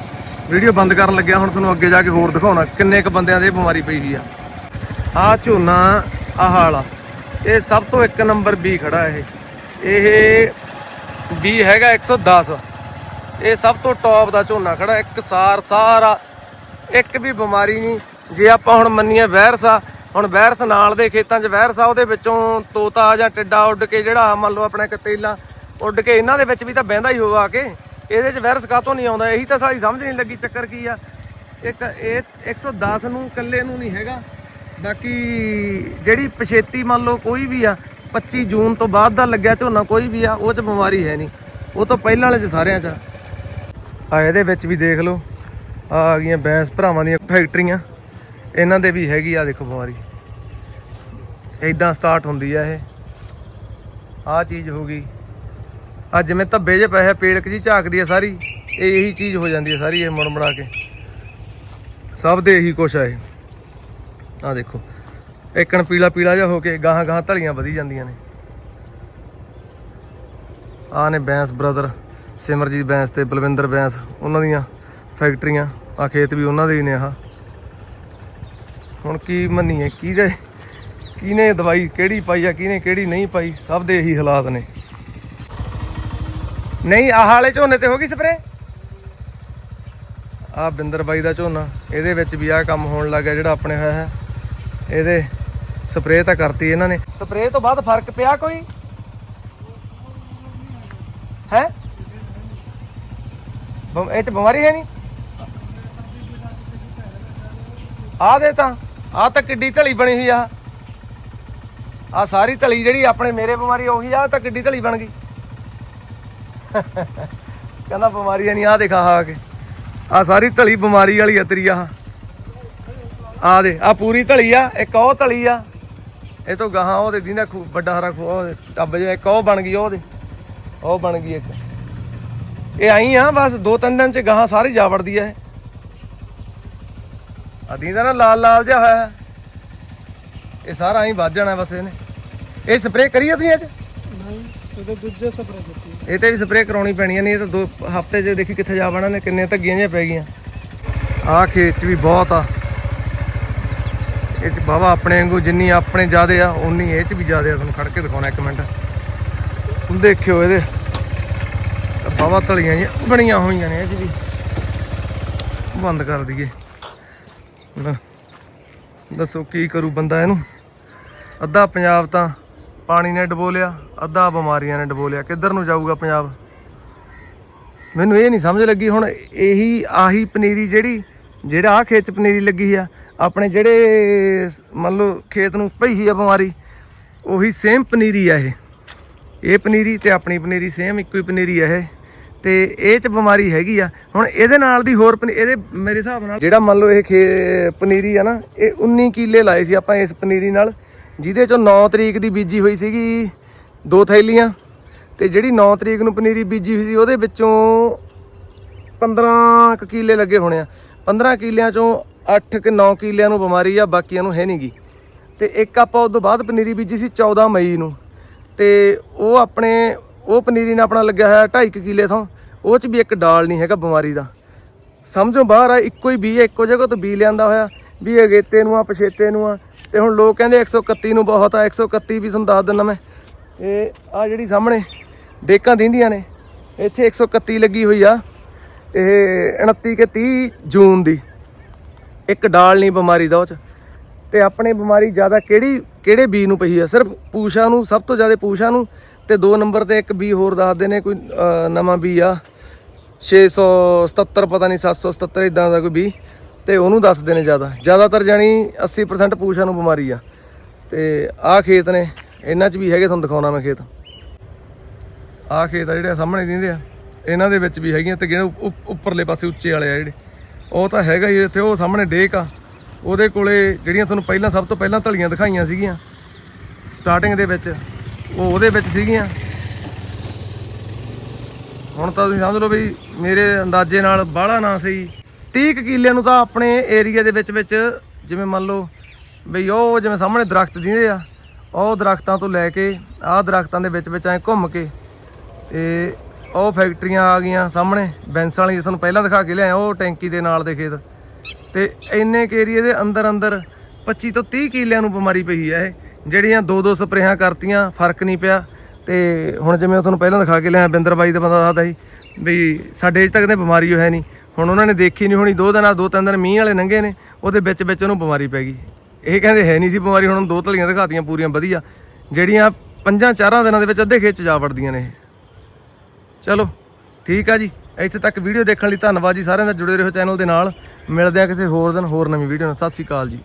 ਵੀਡੀਓ ਬੰਦ ਕਰਨ ਲੱਗਿਆ, ਹੁਣ ਤੁਹਾਨੂੰ ਅੱਗੇ ਜਾ ਕੇ ਹੋਰ ਦਿਖਾਉਣਾ ਕਿੰਨੇ ਕੁ ਬੰਦਿਆਂ ਦੇ ਇਹ ਬਿਮਾਰੀ ਪਈ ਹੋਈ ਆ। ਆ ਝੋਨਾ ਆਹ ਵਾਲਾ ਇਹ ਸਭ ਤੋਂ ਇੱਕ ਨੰਬਰ ਬੀ ਖੜਾ ਇਹ। ਇਹ ਬੀ ਹੈਗਾ 110 ਇਹ ਸਭ ਤੋਂ ਟੌਪ ਦਾ ਝੋਨਾ ਖੜਾ, ਇੱਕ ਸਾਰ ਸਾਰਾ, ਇੱਕ ਵੀ ਬਿਮਾਰੀ ਨਹੀਂ। ਜੇ ਆਪਾਂ ਹੁਣ ਮੰਨੀਏ ਵਾਇਰਸ ਆ, ਹੁਣ ਵਾਇਰਸ ਨਾਲ ਦੇ ਖੇਤਾਂ 'ਚ ਵਾਇਰਸ ਆ, ਉਹਦੇ ਵਿੱਚੋਂ ਤੋਤਾ ਜਾਂ ਟਿੱਡਾ ਉੱਡ ਕੇ ਜਿਹੜਾ ਮੰਨ ਲਓ ਆਪਣਾ ਕਤੇਲਾ ਉੱਡ ਕੇ ਇਹਨਾਂ ਦੇ ਵਿੱਚ ਵੀ ਤਾਂ ਬਹਿੰਦਾ ਹੀ ਹੋਊਗਾ ਆ ਕੇ। ਇਹਦੇ 'ਚ ਵਾਇਰਸ ਕਾਹਤੋਂ ਨਹੀਂ ਆਉਂਦਾ? ਇਹੀ ਤਾਂ ਸਾਡੀ ਸਮਝ ਨਹੀਂ ਲੱਗੀ ਚੱਕਰ ਕੀ ਆ। ਇੱਕ ਇਹ 110 ਨੂੰ ਇਕੱਲੇ ਨੂੰ ਨਹੀਂ ਹੈਗਾ। ਬਾਕੀ ਜਿਹੜੀ ਪਛੇਤੀ ਮੰਨ ਲਓ ਕੋਈ ਵੀ ਆ 25 ਜੂਨ ਤੋਂ ਬਾਅਦ ਦਾ ਲੱਗਿਆ ਝੋਨਾ ਕੋਈ ਵੀ ਆ, ਉਹ 'ਚ ਬਿਮਾਰੀ ਹੈ ਨਹੀਂ। ਉਹ ਤੋਂ ਪਹਿਲਾਂ ਵਾਲੇ 'ਚ ਸਾਰਿਆਂ 'ਚ ਆ। ਇਹਦੇ ਵਿੱਚ ਵੀ ਦੇਖ ਲਓ, ਆ ਆ ਗਈਆਂ ਬੈਂਸ ਭਰਾਵਾਂ ਦੀਆਂ ਫੈਕਟਰੀਆਂ। ਇਹਨਾਂ ਦੇ ਵੀ ਹੈਗੀ ਆ ਦੇਖੋ ਬਿਮਾਰੀ। ਇਦਾਂ ਸਟਾਰਟ ਹੁੰਦੀ ਆ ਇਹ। ਆ ਚੀਜ਼ ਹੋ ਗਈ। ਆ ਜਿਵੇਂ ਧੱਬੇ ਜੇ ਪਏ ਆ ਪੇਲਕ ਜੀ ਝਾਕਦੀ ਆ ਸਾਰੀ। ਇਹ ਇਹੀ ਚੀਜ਼ ਹੋ ਜਾਂਦੀ ਆ ਸਾਰੀ ਇਹ ਮੁੜ ਮੁੜਾ ਕੇ। ਸਭ ਦੇ ਇਹੀ ਕੁਛ ਆ ਇਹ। ਆ ਦੇਖੋ ਇੱਕਣ ਪੀਲਾ ਪੀਲਾ ਜਿਹਾ ਹੋ ਕੇ ਗਾਹਾਂ ਗਾਹਾਂ ਧਲੀਆਂ ਵਧੀ ਜਾਂਦੀਆਂ ਨੇ। ਆ ਨੇ ਬੈਂਸ ਬ੍ਰਦਰ ਸਿਮਰਜੀਤ ਬੈਂਸ ਤੇ ਬਲਵਿੰਦਰ ਬੈਂਸ, ਉਹਨਾਂ ਦੀਆਂ ਫੈਕਟਰੀਆਂ ਆ ਖੇਤ ਵੀ ਉਹਨਾਂ ਦੇ ਹੀ ਨੇ ਆਹ। ਹੁਣ ਕੀ ਮੰਨੀਏ, ਕਿਹਦੇ, ਕਿਹਨੇ ਦਵਾਈ ਕਿਹੜੀ ਪਾਈ ਆ, ਕਿਹਨੇ ਕਿਹੜੀ ਨਹੀਂ ਪਾਈ, ਸਭ ਦੇ ਇਹੀ ਹਾਲਾਤ ਨੇ। ਨਹੀਂ, ਆਹ ਵਾਲੇ ਝੋਨੇ ਤੇ ਹੋ ਗਈ ਸਪਰੇ ਆ ਬਿੰਦਰ ਬਾਈ ਦਾ ਝੋਨਾ, ਇਹਦੇ ਵਿੱਚ ਵੀ ਆ ਕੰਮ ਹੋਣ ਲੱਗਾ ਜਿਹੜਾ ਆਪਣੇ ਹੋਇਆ ਹੈ। ਇਹਦੇ ਸਪਰੇਅ ਤਾਂ ਕਰਤੀ ਇਹਨਾਂ ਨੇ। ਸਪਰੇਅ ਤੋਂ ਬਾਅਦ ਫ਼ਰਕ ਪਿਆ ਕੋਈ? ਹੈ? ਇਹ ਚ ਬਿਮਾਰੀ ਹੈ ਨਹੀਂ ਆ ਦੇ ਤਾਂ ਆ ਤਾਂ ਕਿੱਡੀ ਧਲੀ ਬਣੀ ਹੋਈ ਆ। ਆ ਸਾਰੀ ਧਲੀ ਜਿਹੜੀ ਆਪਣੇ ਮੇਰੇ ਬਿਮਾਰੀ ਉਹੀ ਆ ਤਾਂ ਕਿੱਡੀ ਧਲੀ ਬਣ ਗਈ। ਕਹਿੰਦਾ ਬਿਮਾਰੀ ਨਹੀਂ ਆ ਦੇਖਾ ਆ ਕੇ। ਆ ਸਾਰੀ ਧਲੀ ਬਿਮਾਰੀ ਵਾਲੀ ਆ ਤੇਰੀ ਆ ਆ ਦੇ ਆ ਪੂਰੀ ਧਲੀ ਆ, ਇੱਕ ਉਹ ਧਲੀ ਆ। ਇਹ ਤੋਂ ਗਾਹਾਂ ਉਹਦੇ ਦਿੰਦਾ ਖੂ ਵੱਡਾ ਹਰਾ ਖੂ ਉਹ ਟੱਬ ਜਿਹਾ, ਇੱਕ ਉਹ ਬਣ ਗਈ ਉਹਦੇ ਉਹ ਬਣ ਗਈ ਇੱਕ। ਇਹ ਆਈ ਆ ਬਸ ਦੋ ਤਿੰਨ ਦਿਨ ਚ ਗਾਹਾਂ ਸਾਰੀ ਜਾ ਵੜਦੀ ਆ ਇਹ। ਅਦੀ ਦਾ ਨਾ ਲਾਲ ਲਾਲ ਜਿਹਾ ਹੋਇਆ। ਇਹ ਸਾਰਾ ਹੀ ਵੱਜ ਜਾਣਾ ਬਸ ਇਹਨੇ। ਇਹ ਸਪਰੇਅ ਕਰੀ ਆ ਤੁਸੀਂ ਅੱਜ? ਨਹੀਂ ਇਹਦੇ ਦੂਜੇ ਸਪਰੇ ਦਿੱਤੀ ਇਹ ਤੇ ਵੀ ਸਪਰੇਅ ਕਰਾਉਣੀ ਪੈਣੀ ਆ ਨਹੀਂ ਇਹ ਤਾਂ ਦੋ ਹਫ਼ਤੇ 'ਚ ਦੇਖੀ ਕਿੱਥੇ ਜਾ ਵੜਨਾ ਨੇ ਕਿੰਨੇ ਧੱਗੀਆਂ ਜਿਹੀਆਂ ਪੈ ਗਈਆਂ। ਆਹ ਖੇਤ 'ਚ ਵੀ ਬਹੁਤ ਆ। ਇਹ 'ਚ ਬਾਵਾ ਆਪਣੇ ਵਾਂਗੂ ਜਿੰਨੀ ਆਪਣੇ ਜ਼ਿਆਦੇ ਆ ਉਨੀ ਇਹ 'ਚ ਵੀ ਜ਼ਿਆਦੇ ਆ। ਤੁਹਾਨੂੰ ਖੜ ਕੇ ਦਿਖਾਉਣਾ ਇੱਕ ਮਿੰਟ। ਦੇਖਿਓ ਇਹਦੇ। ਬਾਵਾ ਤਲੀਆਂ ਜਿਹੀਆਂ ਬਣੀਆਂ ਹੋਈਆਂ ਨੇ ਇਹ ਵੀ ਬੰਦ ਕਰ ਦਈਏ। ਦੱਸੋ ਕੀ ਕਰੂ ਬੰਦਾ ਇਹਨੂੰ? ਅੱਧਾ ਪੰਜਾਬ ਤਾਂ ਪਾਣੀ ਨੇ ਡਬੋ ਲਿਆ ਅੱਧਾ ਬਿਮਾਰੀਆਂ ਨੇ ਡਬੋ ਲਿਆ ਕਿੱਧਰ ਨੂੰ ਜਾਊਗਾ ਪੰਜਾਬ? ਮੈਨੂੰ ਇਹ ਨਹੀਂ ਸਮਝ ਲੱਗੀ ਹੁਣ ਇਹੀ ਆਹੀ ਪਨੀਰੀ ਜਿਹੜੀ, ਜਿਹੜਾ ਆ ਖੇਤ 'ਚ ਪਨੀਰੀ ਲੱਗੀ ਆ, ਆਪਣੇ ਜਿਹੜੇ ਮੰਨ ਲਓ ਖੇਤ ਨੂੰ ਪਈ ਸੀ ਆ ਬਿਮਾਰੀ, ਉਹੀ ਸੇਮ ਪਨੀਰੀ ਆ ਇਹ। ਇਹ ਪਨੀਰੀ ਤੇ ਆਪਣੀ ਪਨੀਰੀ ਸੇਮ ਇੱਕੋ ਹੀ ਪਨੀਰੀ ਆ ਇਹ। ਤੇ ਇਹ ਚ ਬਿਮਾਰੀ ਹੈਗੀ ਆ। ਹੁਣ ਇਹਦੇ ਨਾਲ ਦੀ ਹੋਰ ਪਨੀ- ਇਹਦੇ ਮੇਰੇ ਹਿਸਾਬ ਨਾਲ ਜਿਹੜਾ ਮੰਨ ਲਓ ਇਹ ਖੇ- ਪਨੀਰੀ ਆ ਨਾ, ਇਹ 19 ਕਿੱਲੇ ਲਾਏ ਸੀ ਆਪਾਂ ਇਸ ਪਨੀਰੀ ਨਾਲ, ਜਿਹਦੇ ਚੋਂ 9 ਤਰੀਕ ਦੀ ਬੀਜੀ ਹੋਈ ਸੀਗੀ ਦੋ ਥੈਲੀਆਂ, ਤੇ ਜਿਹੜੀ 9 ਤਰੀਕ ਨੂੰ ਪਨੀਰੀ ਬੀਜੀ ਹੋਈ ਸੀ ਉਹਦੇ ਵਿੱਚੋਂ 15 ਕੁ ਕਿੱਲੇ ਲੱਗੇ ਹੋਣੇ ਆ। 15 ਕਿੱਲਿਆਂ ਚੋਂ 8 ਕਿ 9 ਕਿੱਲਿਆਂ ਨੂੰ ਬਿਮਾਰੀ ਆ, ਬਾਕੀਆਂ ਨੂੰ ਹੈ ਨਹੀਂਗੀ ਤੇ ਇੱਕ ਆਪਾਂ ਉਸ ਤੋਂ ਬਾਅਦ ਪਨੀਰੀ ਬੀਜੀ ਸੀ 14 ਮਈ ਨੂੰ। ਤੇ ਉਹ ਆਪਣੇ ਉਹ ਪਨੀਰੀ ਨਾਲ ਆਪਣਾ ਲੱਗਿਆ ਹੋਇਆ 2.5 ਕਿੱਲੇ ਤੋਂ ਉਹ ਚ ਵੀ ਇੱਕ ਡਾਲ ਨਹੀਂ ਹੈਗਾ ਬਿਮਾਰੀ ਦਾ। ਸਮਝੋ ਬਾਹਰ ਆ, ਇੱਕੋ ਹੀ ਬੀ ਆ, ਇੱਕੋ ਜਗ੍ਹਾ ਤੋਂ ਬੀ ਲਿਆਂਦਾ ਹੋਇਆ। ਵੀ ਅਗੇਤੇ ਨੂੰ ਆ, ਪਛੇਤੇ ਨੂੰ ਆ, ਤੇ ਹੁਣ ਲੋਕ ਕਹਿੰਦੇ 131 ਨੂੰ ਬਹੁਤ ਆ 131 ਵੀ ਤੁਹਾਨੂੰ ਦੱਸ ਦਿੰਦਾ ਮੈਂ। ਇਹ ਆ ਜਿਹੜੀ ਸਾਹਮਣੇ, ਡੇਕਾਂ ਦਿੰਦੀਆਂ ਨੇ, ਇੱਥੇ 131 ਲੱਗੀ ਹੋਈ ਆ ਇਹ 29 ਕੇ 30 ਜੂਨ ਦੀ। ਇੱਕ ਡਾਲ ਨਹੀਂ ਬਿਮਾਰੀ ਦਾ ਉਹ ਚ। ਤੇ ਆਪਣੇ ਬਿਮਾਰੀ ਜ਼ਿਆਦਾ ਕਿਹੜੀ, ਕਿਹੜੇ ਬੀ ਨੂੰ ਪਈ ਆ? ਸਿਰਫ ਪੂਸ਼ਾ ਨੂੰ, ਸਭ ਤੋਂ ਜ਼ਿਆਦਾ ਪੂਸ਼ਾ ਨੂੰ ਤੇ ਦੋ ਨੰਬਰ ਤੇ ਇੱਕ ਬੀ ਹੋਰ ਦੱਸਦੇ ਨੇ ਕੋਈ ਨਵਾਂ ਬੀ ਆ। 677 ਪਤਾ ਨਹੀਂ 777 ਇਦਾਂ ਦਾ ਕੋਈ ਬੀ ਤੇ ਉਹਨੂੰ ਦੱਸਦੇ ਨੇ ਜ਼ਿਆਦਾ। ਜ਼ਿਆਦਾਤਰ ਜਾਣੀ 80% ਪੂਸ਼ਾ ਨੂੰ ਬਿਮਾਰੀ ਆ। ਤੇ ਆਹ ਖੇਤ ਨੇ, ਇਹਨਾਂ 'ਚ ਵੀ ਹੈਗੇ, ਤੁਹਾਨੂੰ ਦਿਖਾਉਣਾ ਮੈਂ ਖੇਤ। ਆਹ ਖੇਤ ਆ ਜਿਹੜੇ ਸਾਹਮਣੇ ਦਿੰਦੇ ਆ। ਇਹਨਾਂ ਦੇ ਵਿੱਚ ਵੀ ਹੈਗੀਆਂ ਤੇ ਜਿਹੜੇ ਉੱਪਰਲੇ ਪਾਸੇ ਉੱਚੇ ਵਾਲੇ ਆ ਜਿਹੜੇ। ਉਹ ਤਾਂ ਹੈਗਾ ਹੀ ਇੱਥੇ ਉਹ ਸਾਹਮਣੇ ਡੇਕ ਆ। ਉਹਦੇ ਕੋਲੇ ਜਿਹੜੀਆਂ ਤੁਹਾਨੂੰ ਪਹਿਲਾਂ, ਸਭ ਤੋਂ ਪਹਿਲਾਂ ਧਲੀਆਂ ਦਿਖਾਈਆਂ ਸੀਗੀਆਂ। ਸਟਾਰਟਿੰਗ ਦੇ ਵਿੱਚ। ਉਹ ਉਹਦੇ ਵਿੱਚ ਸੀਗੀਆਂ। ਹੁਣ ਤਾਂ ਤੁਸੀਂ ਸਮਝ ਲਓ ਵੀ ਮੇਰੇ ਅੰਦਾਜ਼ੇ ਨਾਲ ਬਾਹਲਾ ਨਾ ਸਹੀ 30 ਕੁ ਕਿੱਲਿਆਂ ਨੂੰ ਤਾਂ ਆਪਣੇ ਏਰੀਆ ਦੇ ਵਿੱਚ ਵਿੱਚ ਜਿਵੇਂ ਮੰਨ ਲਓ ਬਈ ਉਹ ਜਿਵੇਂ ਸਾਹਮਣੇ ਦਰਖਤ ਦਿੰਦੇ ਆ, ਉਹ ਦਰਖਤਾਂ ਤੋਂ ਲੈ ਕੇ ਆਹ ਦਰਖਤਾਂ ਦੇ ਵਿੱਚ ਵਿੱਚ ਐ ਘੁੰਮ ਕੇ ਤੇ ਉਹ ਫੈਕਟਰੀਆਂ ਆ ਗਈਆਂ ਸਾਹਮਣੇ। ਬੈਂਸਾਂ ਵਾਲੀ ਤੁਹਾਨੂੰ ਪਹਿਲਾਂ ਦਿਖਾ ਕੇ ਲਿਆਇਆ, ਉਹ ਟੈਂਕੀ ਦੇ ਨਾਲ ਦੇ ਖੇਤ। ਤੇ ਇੰਨੇ ਕੁ ਏਰੀਏ ਦੇ ਅੰਦਰ ਅੰਦਰ 25 ਤੋਂ 30 ਕਿੱਲਿਆਂ ਨੂੰ ਬਿਮਾਰੀ ਪਈ ਹੈ ਇਹ। ਜਿਹੜੀਆਂ ਦੋ ਦੋ ਸਪਰੇਹਾਂ ਕਰਤੀਆਂ, ਫ਼ਰਕ ਨਹੀਂ ਪਿਆ। ਤੇ ਹੁਣ ਜਿਵੇਂ ਉਹ ਤੁਹਾਨੂੰ ਪਹਿਲਾਂ ਦਿਖਾ ਕੇ ਲਿਆ ਬਿੰਦਰ ਬਾਈ ਦਾ ਬੰਦਾ ਦੱਸਦਾ ਸੀ ਵੀ ਸਾਡੇ ਅਜੇ ਤੱਕ ਤੇ ਬਿਮਾਰੀ ਹੋਇਆ ਨਹੀਂ। ਹੁਣ ਉਹਨਾਂ ਨੇ ਦੇਖੀ ਨਹੀਂ ਹੋਣੀ, ਦੋ ਦਿਨਾਂ ਦੋ ਤਿੰਨ ਦਿਨ ਮੀਂਹ ਵਾਲੇ ਲੰਘੇ ਨੇ, ਉਹਦੇ ਵਿੱਚ ਵਿੱਚ ਉਹਨੂੰ ਬਿਮਾਰੀ ਪੈ ਗਈ। ਇਹ ਕਹਿੰਦੇ ਹੈ ਨਹੀਂ ਸੀ ਬਿਮਾਰੀ, ਹੁਣ ਦੋ ਧਲੀਆਂ ਦਿਖਾਤੀਆਂ ਪੂਰੀਆਂ ਵਧੀਆ। ਜਿਹੜੀਆਂ ਪੰਜਾਂ ਚਾਰਾਂ ਦਿਨਾਂ ਦੇ ਵਿੱਚ ਅੱਧੇ ਖੇਤ 'ਚ ਜਾ ਵੜਦੀਆਂ ਨੇ ਇਹ। ਚਲੋ, ਠੀਕ ਆ ਜੀ। ਇੱਥੇ ਤੱਕ ਵੀਡੀਓ ਦੇਖਣ ਲਈ ਧੰਨਵਾਦ ਜੀ ਸਾਰਿਆਂ ਦਾ। ਜੁੜੇ ਰਹੋ ਚੈਨਲ ਦੇ ਨਾਲ। ਮਿਲਦੇ ਆ ਕਿਸੇ ਹੋਰ ਦਿਨ, ਹੋਰ ਨਵੀਂ ਵੀਡੀਓ ਨਾਲ। ਸਤਿ ਸ਼੍ਰੀ ਅਕਾਲ ਜੀ।